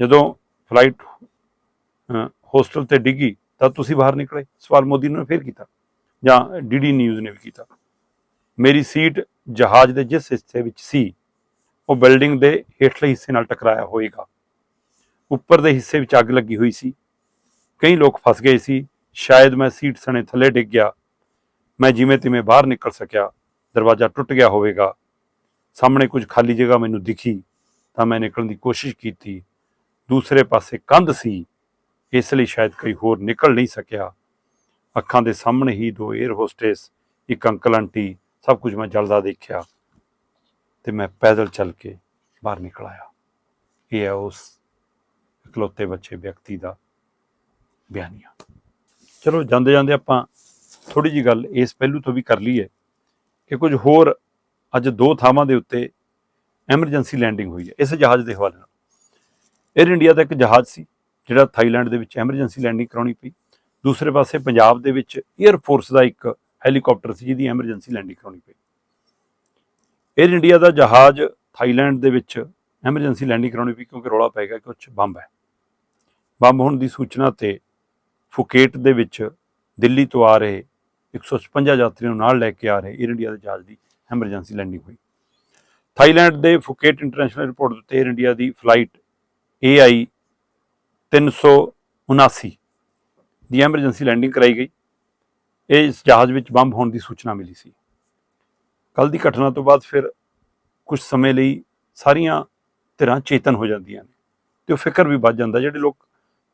ਜਦੋਂ ਫਲਾਈਟ ਹੋਸਟਲ ਤੇ ਡਿੱਗੀ ਤਾਂ ਤੁਸੀਂ ਬਾਹਰ ਨਿਕਲੇ। ਸਵਾਲ ਮੋਦੀ ਨੇ ਫਿਰ ਕੀਤਾ ਜਾਂ ਡੀਡੀ ਨਿਊਜ਼ ਨੇ ਵੀ ਕੀਤਾ। ਮੇਰੀ ਸੀਟ ਜਹਾਜ਼ ਦੇ ਜਿਸ ਹਿੱਸੇ ਵਿੱਚ ਸੀ, ਉਹ ਬਿਲਡਿੰਗ ਦੇ ਹੇਠਲੇ ਹਿੱਸੇ ਨਾਲ ਟਕਰਾਇਆ ਹੋਵੇਗਾ। ਉੱਪਰ ਦੇ ਹਿੱਸੇ ਵਿੱਚ ਅੱਗ ਲੱਗੀ ਹੋਈ ਸੀ। ਕਈ ਲੋਕ ਫਸ ਗਏ ਸੀ। ਸ਼ਾਇਦ ਮੈਂ ਸੀਟ ਸਣੇ ਥੱਲੇ ਡਿੱਗ ਗਿਆ। ਮੈਂ ਜਿਵੇਂ ਤਿਵੇਂ ਬਾਹਰ ਨਿਕਲ ਸਕਿਆ, ਦਰਵਾਜ਼ਾ ਟੁੱਟ ਗਿਆ ਹੋਵੇਗਾ। ਸਾਹਮਣੇ ਕੁਝ ਖਾਲੀ ਜਗ੍ਹਾ ਮੈਨੂੰ ਦਿਖੀ ਤਾਂ ਮੈਂ ਨਿਕਲਣ ਦੀ ਕੋਸ਼ਿਸ਼ ਕੀਤੀ। ਦੂਸਰੇ ਪਾਸੇ ਕੰਧ ਸੀ। ਇਸ ਲਈ ਸ਼ਾਇਦ ਕੋਈ ਹੋਰ ਨਿਕਲ ਨਹੀਂ ਸਕਿਆ। ਅੱਖਾਂ ਦੇ ਸਾਹਮਣੇ ਹੀ ਦੋ 에ਅਰ ਹੋਸਟੇਸ ਇੱਕ ਅੰਕਲ ਆਂਟੀ ਸਭ ਕੁਝ ਮੈਂ ਜਲਦਾ ਦੇਖਿਆ ਤੇ ਮੈਂ ਪੈਦਲ ਚੱਲ ਕੇ ਬਾਹਰ ਨਿਕਲ ਆਇਆ। ਇਹ ਹੈ ਉਸ ਇਕਲੌਤੇ ਬੱਚੇ ਵਿਅਕਤੀ ਦਾ ਬਿਆਨੀਆ। ਚਲੋ ਜਾਂਦੇ ਜਾਂਦੇ ਆਪਾਂ ਥੋੜੀ ਜੀ ਗੱਲ ਇਸ ਪਹਿਲੂ ਤੋਂ ਵੀ ਕਰ ਲਈਏ ਕਿ ਕੁਝ ਹੋਰ ਅੱਜ ਦੋ ਥਾਵਾਂ ਦੇ ਉੱਤੇ ਐਮਰਜੈਂਸੀ ਲੈਂਡਿੰਗ ਹੋਈ ਹੈ। ਇਸ ਜਹਾਜ਼ ਦੇ ਹਵਾਲੇ ਨਾਲ। 에ਅਰ ਇੰਡੀਆ ਦਾ ਇੱਕ ਜਹਾਜ਼ ਸੀ। ਜਿਹੜਾ ਥਾਈਲੈਂਡ ਦੇ ਵਿੱਚ ਐਮਰਜੈਂਸੀ ਲੈਂਡਿੰਗ ਕਰਾਉਣੀ ਪਈ। ਦੂਸਰੇ ਪਾਸੇ ਪੰਜਾਬ ਦੇ ਵਿੱਚ 에ਅਰ ਫੋਰਸ ਦਾ ਇੱਕ ਹੈਲੀਕਾਪਟਰ ਸੀ ਜਿਹਦੀ ਐਮਰਜੈਂਸੀ ਲੈਂਡਿੰਗ ਕਰਾਉਣੀ ਪਈ। 에ਅਰ ਇੰਡੀਆ ਦਾ ਜਹਾਜ਼ ਥਾਈਲੈਂਡ ਦੇ ਵਿੱਚ ਐਮਰਜੈਂਸੀ ਲੈਂਡਿੰਗ ਕਰਾਉਣੀ ਪਈ ਕਿਉਂਕਿ ਰੌਲਾ ਪੈ ਗਿਆ ਕਿ ਉੱਚ ਬੰਬ ਹੈ। ਬੰਬ ਹੋਣ ਦੀ ਸੂਚਨਾ ਤੇ ਫੁਕੇਟ ਦੇ ਵਿੱਚ ਦਿੱਲੀ ਤੋਂ ਆ ਰਹੇ 156 ਯਾਤਰੀਆਂ ਨੂੰ ਨਾਲ ਲੈ ਕੇ ਆ ਰਹੇ 에ਅਰ ਇੰਡੀਆ ਦੇ ਜਹਾਜ਼ ਦੀ ਐਮਰਜੈਂਸੀ ਲੈਂਡਿੰਗ ਹੋਈ। ਥਾਈਲੈਂਡ ਦੇ ਫੁਕੇਟ ਇੰਟਰਨੈਸ਼ਨਲ 에ਅਰਪੋਰਟ ਉੱਤੇ 에ਅਰ ਇੰਡੀਆ ਦੀ ਫਲਾਈਟ AI 379 ਦੀ ਐਮਰਜੈਂਸੀ ਲੈਂਡਿੰਗ ਕਰਾਈ ਗਈ। ਇਹ ਇਸ ਜਹਾਜ਼ ਵਿੱਚ ਬੰਬ ਹੋਣ ਦੀ ਸੂਚਨਾ ਮਿਲੀ ਸੀ। ਕੱਲ ਦੀ ਘਟਨਾ ਤੋਂ ਬਾਅਦ ਫਿਰ ਕੁਝ ਸਮੇਂ ਲਈ ਸਾਰੀਆਂ ਧਿਰਾਂ ਚੇਤਨ ਹੋ ਜਾਂਦੀਆਂ ਨੇ ਤੇ ਉਹ ਫਿਕਰ ਵੀ ਵੱਧ ਜਾਂਦਾ। ਜਿਹੜੇ ਲੋਕ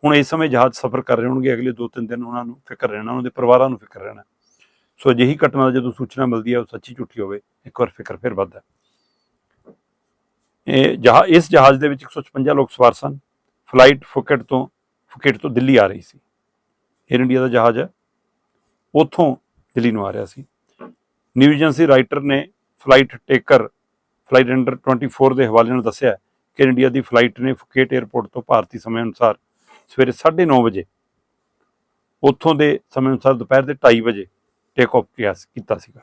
ਹੁਣ ਇਸ ਸਮੇਂ ਜਹਾਜ਼ ਸਫ਼ਰ ਕਰ ਰਹੇ ਹੋਣਗੇ, ਅਗਲੇ 2-3 ਦਿਨ ਉਹਨਾਂ ਨੂੰ ਫਿਕਰ ਰਹਿਣਾ, ਉਹਨਾਂ ਦੇ ਪਰਿਵਾਰਾਂ ਨੂੰ ਫਿਕਰ ਰਹਿਣਾ। ਸੋ ਅਜਿਹੀ ਘਟਨਾ ਦਾ ਜਦੋਂ ਸੂਚਨਾ ਮਿਲਦੀ ਹੈ, ਉਹ ਸੱਚੀ ਝੂਠੀ ਹੋਵੇ, ਇੱਕ ਵਾਰ ਫਿਕਰ ਫਿਰ ਵੱਧਦਾ। ਇਹ ਜਹਾ, ਇਸ ਜਹਾਜ਼ ਦੇ ਵਿੱਚ 156 ਲੋਕ ਸਵਾਰ ਸਨ। ਫਲਾਈਟ ਫੁਕੇਟ ਤੋਂ ਫੁਕੇਟ ਤੋਂ ਦਿੱਲੀ ਆ ਰਹੀ ਸੀ। 에ਅਰ ਇੰਡੀਆ ਦਾ ਜਹਾਜ਼ ਹੈ। ਉੱਥੋਂ ਦਿੱਲੀ ਨੂੰ ਆ ਰਿਹਾ ਸੀ। ਨਿਊ ਏਜੰਸੀ ਰਾਈਟਰ ਨੇ ਫਲਾਈਟ ਟੇਕਰ ਫਲਾਈਟ ਅੰਡਰ 24 ਦੇ ਹਵਾਲੇ ਨਾਲ ਦੱਸਿਆ ਕਿ ਇੰਡੀਆ ਦੀ ਫਲਾਈਟ ਨੇ ਫੁਕੇਟ 에ਅਰਪੋਰਟ ਤੋਂ ਭਾਰਤੀ ਸਮੇਂ ਅਨੁਸਾਰ ਸਵੇਰੇ 9:30 ਵਜੇ ਉੱਥੋਂ ਦੇ ਸਮੇਂ ਅਨੁਸਾਰ ਦੁਪਹਿਰ ਦੇ 2:30 ਵਜੇ ਟੇਕ ਆਫ ਕੀਤਾ ਸੀਗਾ।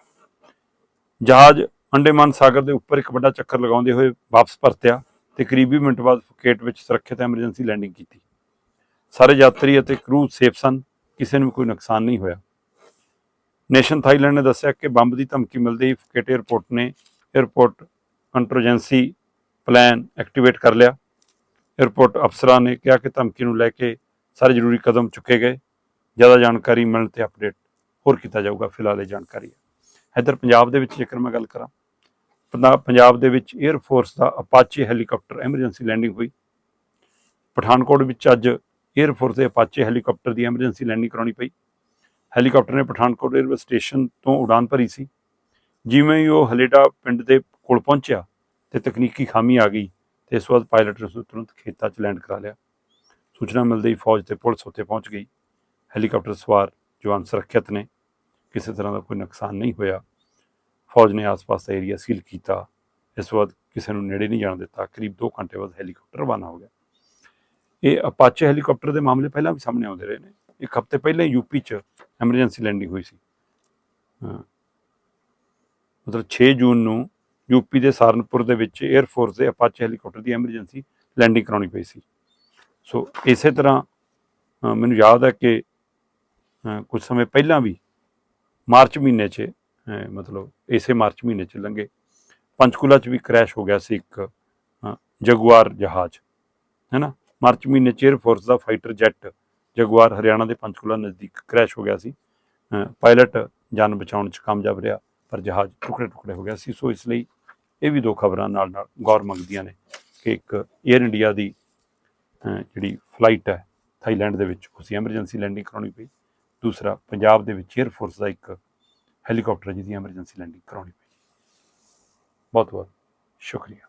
ਜਹਾਜ਼ ਅੰਡੇਮਾਨ ਸਾਗਰ ਦੇ ਉੱਪਰ ਇੱਕ ਵੱਡਾ ਚੱਕਰ ਲਗਾਉਂਦੇ ਹੋਏ ਵਾਪਸ ਪਰਤਿਆ। ਤੇ ਕਰੀਬੀ ਮਿੰਟ ਬਾਅਦ ਫੁਕੇਟ ਵਿੱਚ ਸੁਰੱਖਿਅਤ ਐਮਰਜੈਂਸੀ ਲੈਂਡਿੰਗ ਕੀਤੀ। ਸਾਰੇ ਯਾਤਰੀ ਅਤੇ ਕਰੂ ਸੇਫ ਸਨ, ਕਿਸੇ ਨੂੰ ਕੋਈ ਨੁਕਸਾਨ ਨਹੀਂ ਹੋਇਆ। ਨੇਸ਼ਨ ਥਾਈਲੈਂਡ ਨੇ ਦੱਸਿਆ ਕਿ ਬੰਬ ਦੀ ਧਮਕੀ ਮਿਲਦੇ ਹੀ ਫੁਕੇਟ 에ਅਰਪੋਰਟ ਨੇ 에ਅਰਪੋਰਟ ਕੰਟਰੋਜੈਂਸੀ ਪਲਾਨ ਐਕਟੀਵੇਟ ਕਰ ਲਿਆ। 에ਅਰਪੋਰਟ ਅਫਸਰਾਂ ਨੇ ਕਿਹਾ ਕਿ ਧਮਕੀ ਨੂੰ ਲੈ ਕੇ ਸਾਰੇ ਜ਼ਰੂਰੀ ਕਦਮ ਚੁੱਕੇ ਗਏ। ਜ਼ਿਆਦਾ ਜਾਣਕਾਰੀ ਮਿਲਣ ਤੇ ਅਪਡੇਟ ਹੋਰ ਕੀਤਾ ਜਾਊਗਾ, ਫਿਲਹਾਲ ਇਹ ਜਾਣਕਾਰੀ ਹੈ। ਇਧਰ ਪੰਜਾਬ ਦੇ ਵਿੱਚ ਜੇਕਰ ਮੈਂ ਗੱਲ ਕਰਾਂ ਪੰਜਾਬ ਦੇ ਵਿੱਚ 에ਅਰ ਫੋਰਸ ਦਾ ਅਪਾਚੇ ਹੈਲੀਕਾਪਟਰ ਐਮਰਜੈਂਸੀ ਲੈਂਡਿੰਗ ਹੋਈ। ਪਠਾਨਕੋਟ ਵਿੱਚ ਅੱਜ 에ਅਰ ਫੋਰਸ ਦੇ ਅਪਾਚੇ ਹੈਲੀਕਾਪਟਰ ਦੀ ਐਮਰਜੈਂਸੀ ਲੈਂਡਿੰਗ ਕਰਾਉਣੀ ਪਈ। ਹੈਲੀਕਾਪਟਰ ਨੇ ਪਠਾਨਕੋਟ ਰੇਲਵੇ ਸਟੇਸ਼ਨ ਤੋਂ ਉਡਾਨ ਭਰੀ ਸੀ। ਜਿਵੇਂ ਹੀ ਉਹ ਹਲੇਡਾ ਪਿੰਡ ਦੇ ਕੋਲ ਪਹੁੰਚਿਆ ਤੇ ਤਕਨੀਕੀ ਖਾਮੀ ਆ ਗਈ ਤੇ ਇਸ ਵਾਰ ਪਾਇਲਟ ਨੇ ਉਸ ਤੁਰੰਤ ਖੇਤਾਂ 'ਚ ਲੈਂਡ ਕਰਾ ਲਿਆ। ਸੂਚਨਾ ਮਿਲਦੇ ਹੀ ਫੌਜ ਤੇ ਪੁਲਿਸ ਉੱਥੇ ਪਹੁੰਚ ਗਈ। ਹੈਲੀਕਾਪਟਰ ਸਵਾਰ ਜਵਾਨ ਸੁਰੱਖਿਅਤ ਨੇ। ਕਿਸੇ ਤਰ੍ਹਾਂ ਦਾ ਕੋਈ ਨੁਕਸਾਨ ਨਹੀਂ ਹੋਇਆ। ਫੌਜ ਨੇ ਆਸ-ਪਾਸ ਦਾ ਏਰੀਆ ਸੀਲ ਕੀਤਾ। ਇਸ ਤੋਂ ਬਾਅਦ ਕਿਸੇ ਨੂੰ ਨੇੜੇ ਨਹੀਂ ਜਾਣ ਦਿੱਤਾ। ਕਰੀਬ 2 ਘੰਟੇ ਬਾਅਦ ਹੈਲੀਕਾਪਟਰ ਰਵਾਨਾ ਹੋ ਗਿਆ। ਇਹ ਅਪਾਚੇ ਹੈਲੀਕਾਪਟਰ ਦੇ ਮਾਮਲੇ ਪਹਿਲਾਂ ਵੀ ਸਾਹਮਣੇ ਆਉਂਦੇ ਰਹੇ ਨੇ। ਇੱਕ ਹਫ਼ਤੇ ਪਹਿਲਾਂ ਹੀ ਯੂਪੀ 'ਚ ਐਮਰਜੈਂਸੀ ਲੈਂਡਿੰਗ ਹੋਈ ਸੀ। ਮਤਲਬ 6 ਜੂਨ ਨੂੰ ਯੂਪੀ ਦੇ ਸਾਰਨਪੁਰ ਦੇ ਵਿੱਚ 에ਅਰ ਫੋਰਸ ਦੇ ਅਪਾਚੇ ਹੈਲੀਕਾਪਟਰ ਦੀ ਐਮਰਜੈਂਸੀ ਲੈਂਡਿੰਗ ਕਰਾਉਣੀ ਪਈ ਸੀ। ਸੋ ਇਸੇ ਤਰ੍ਹਾਂ ਮੈਨੂੰ ਯਾਦ ਹੈ ਕਿ ਅ, ਕੁਝ ਸਮੇਂ ਪਹਿਲਾਂ ਵੀ ਮਾਰਚ ਮਹੀਨੇ 'ਚ ਮਤਲਬ ਇਸੇ ਮਾਰਚ ਮਹੀਨੇ ਚ ਲੰਗੇ ਪੰਚਕੂਲਾ ਚ ਵੀ ਕ੍ਰੈਸ਼ ਹੋ ਗਿਆ ਸੀ ਇੱਕ ਜਗਵਾਰ ਜਹਾਜ਼, ਹੈ ਨਾ? ਮਾਰਚ ਮਹੀਨੇ ਚ 에ਅਰ ਫੋਰਸ ਦਾ ਫਾਈਟਰ ਜੈਟ ਜਗਵਾਰ ਹਰਿਆਣਾ ਦੇ ਪੰਚਕੂਲਾ ਨਜ਼ਦੀਕ ਕ੍ਰੈਸ਼ ਹੋ ਗਿਆ ਸੀ। ਪਾਇਲਟ ਜਾਨ ਬਚਾਉਣ ਚ ਕਾਮਯਾਬ ਰਿਹਾ, ਪਰ ਜਹਾਜ਼ ਟੁਕੜੇ ਟੁਕੜੇ ਹੋ ਗਿਆ ਸੀ। ਸੋ ਇਸ ਲਈ ਇਹ ਵੀ ਦੋ ਖਬਰਾਂ ਨਾਲ ਨਾਲ ਗੌਰ ਮੰਗਦੀਆਂ ਨੇ ਕਿ ਇੱਕ 에ਅਰ ਇੰਡੀਆ ਦੀ ਜਿਹੜੀ ਫਲਾਈਟ ਹੈ ਥਾਈਲੈਂਡ ਦੇ ਵਿੱਚ, ਉਸੇ ਐਮਰਜੈਂਸੀ ਲੈਂਡਿੰਗ ਕਰਾਉਣੀ ਪਈ। ਦੂਸਰਾ, ਪੰਜਾਬ ਦੇ ਵਿੱਚ 에ਅਰ ਫੋਰਸ ਦਾ ਇੱਕ ਹੈਲੀਕਾਪਟਰ ਜਿਹਦੀ ਐਮਰਜੈਂਸੀ ਲੈਂਡਿੰਗ ਕਰਾਉਣੀ ਪਈ। ਬਹੁਤ ਬਹੁਤ ਸ਼ੁਕਰੀਆ।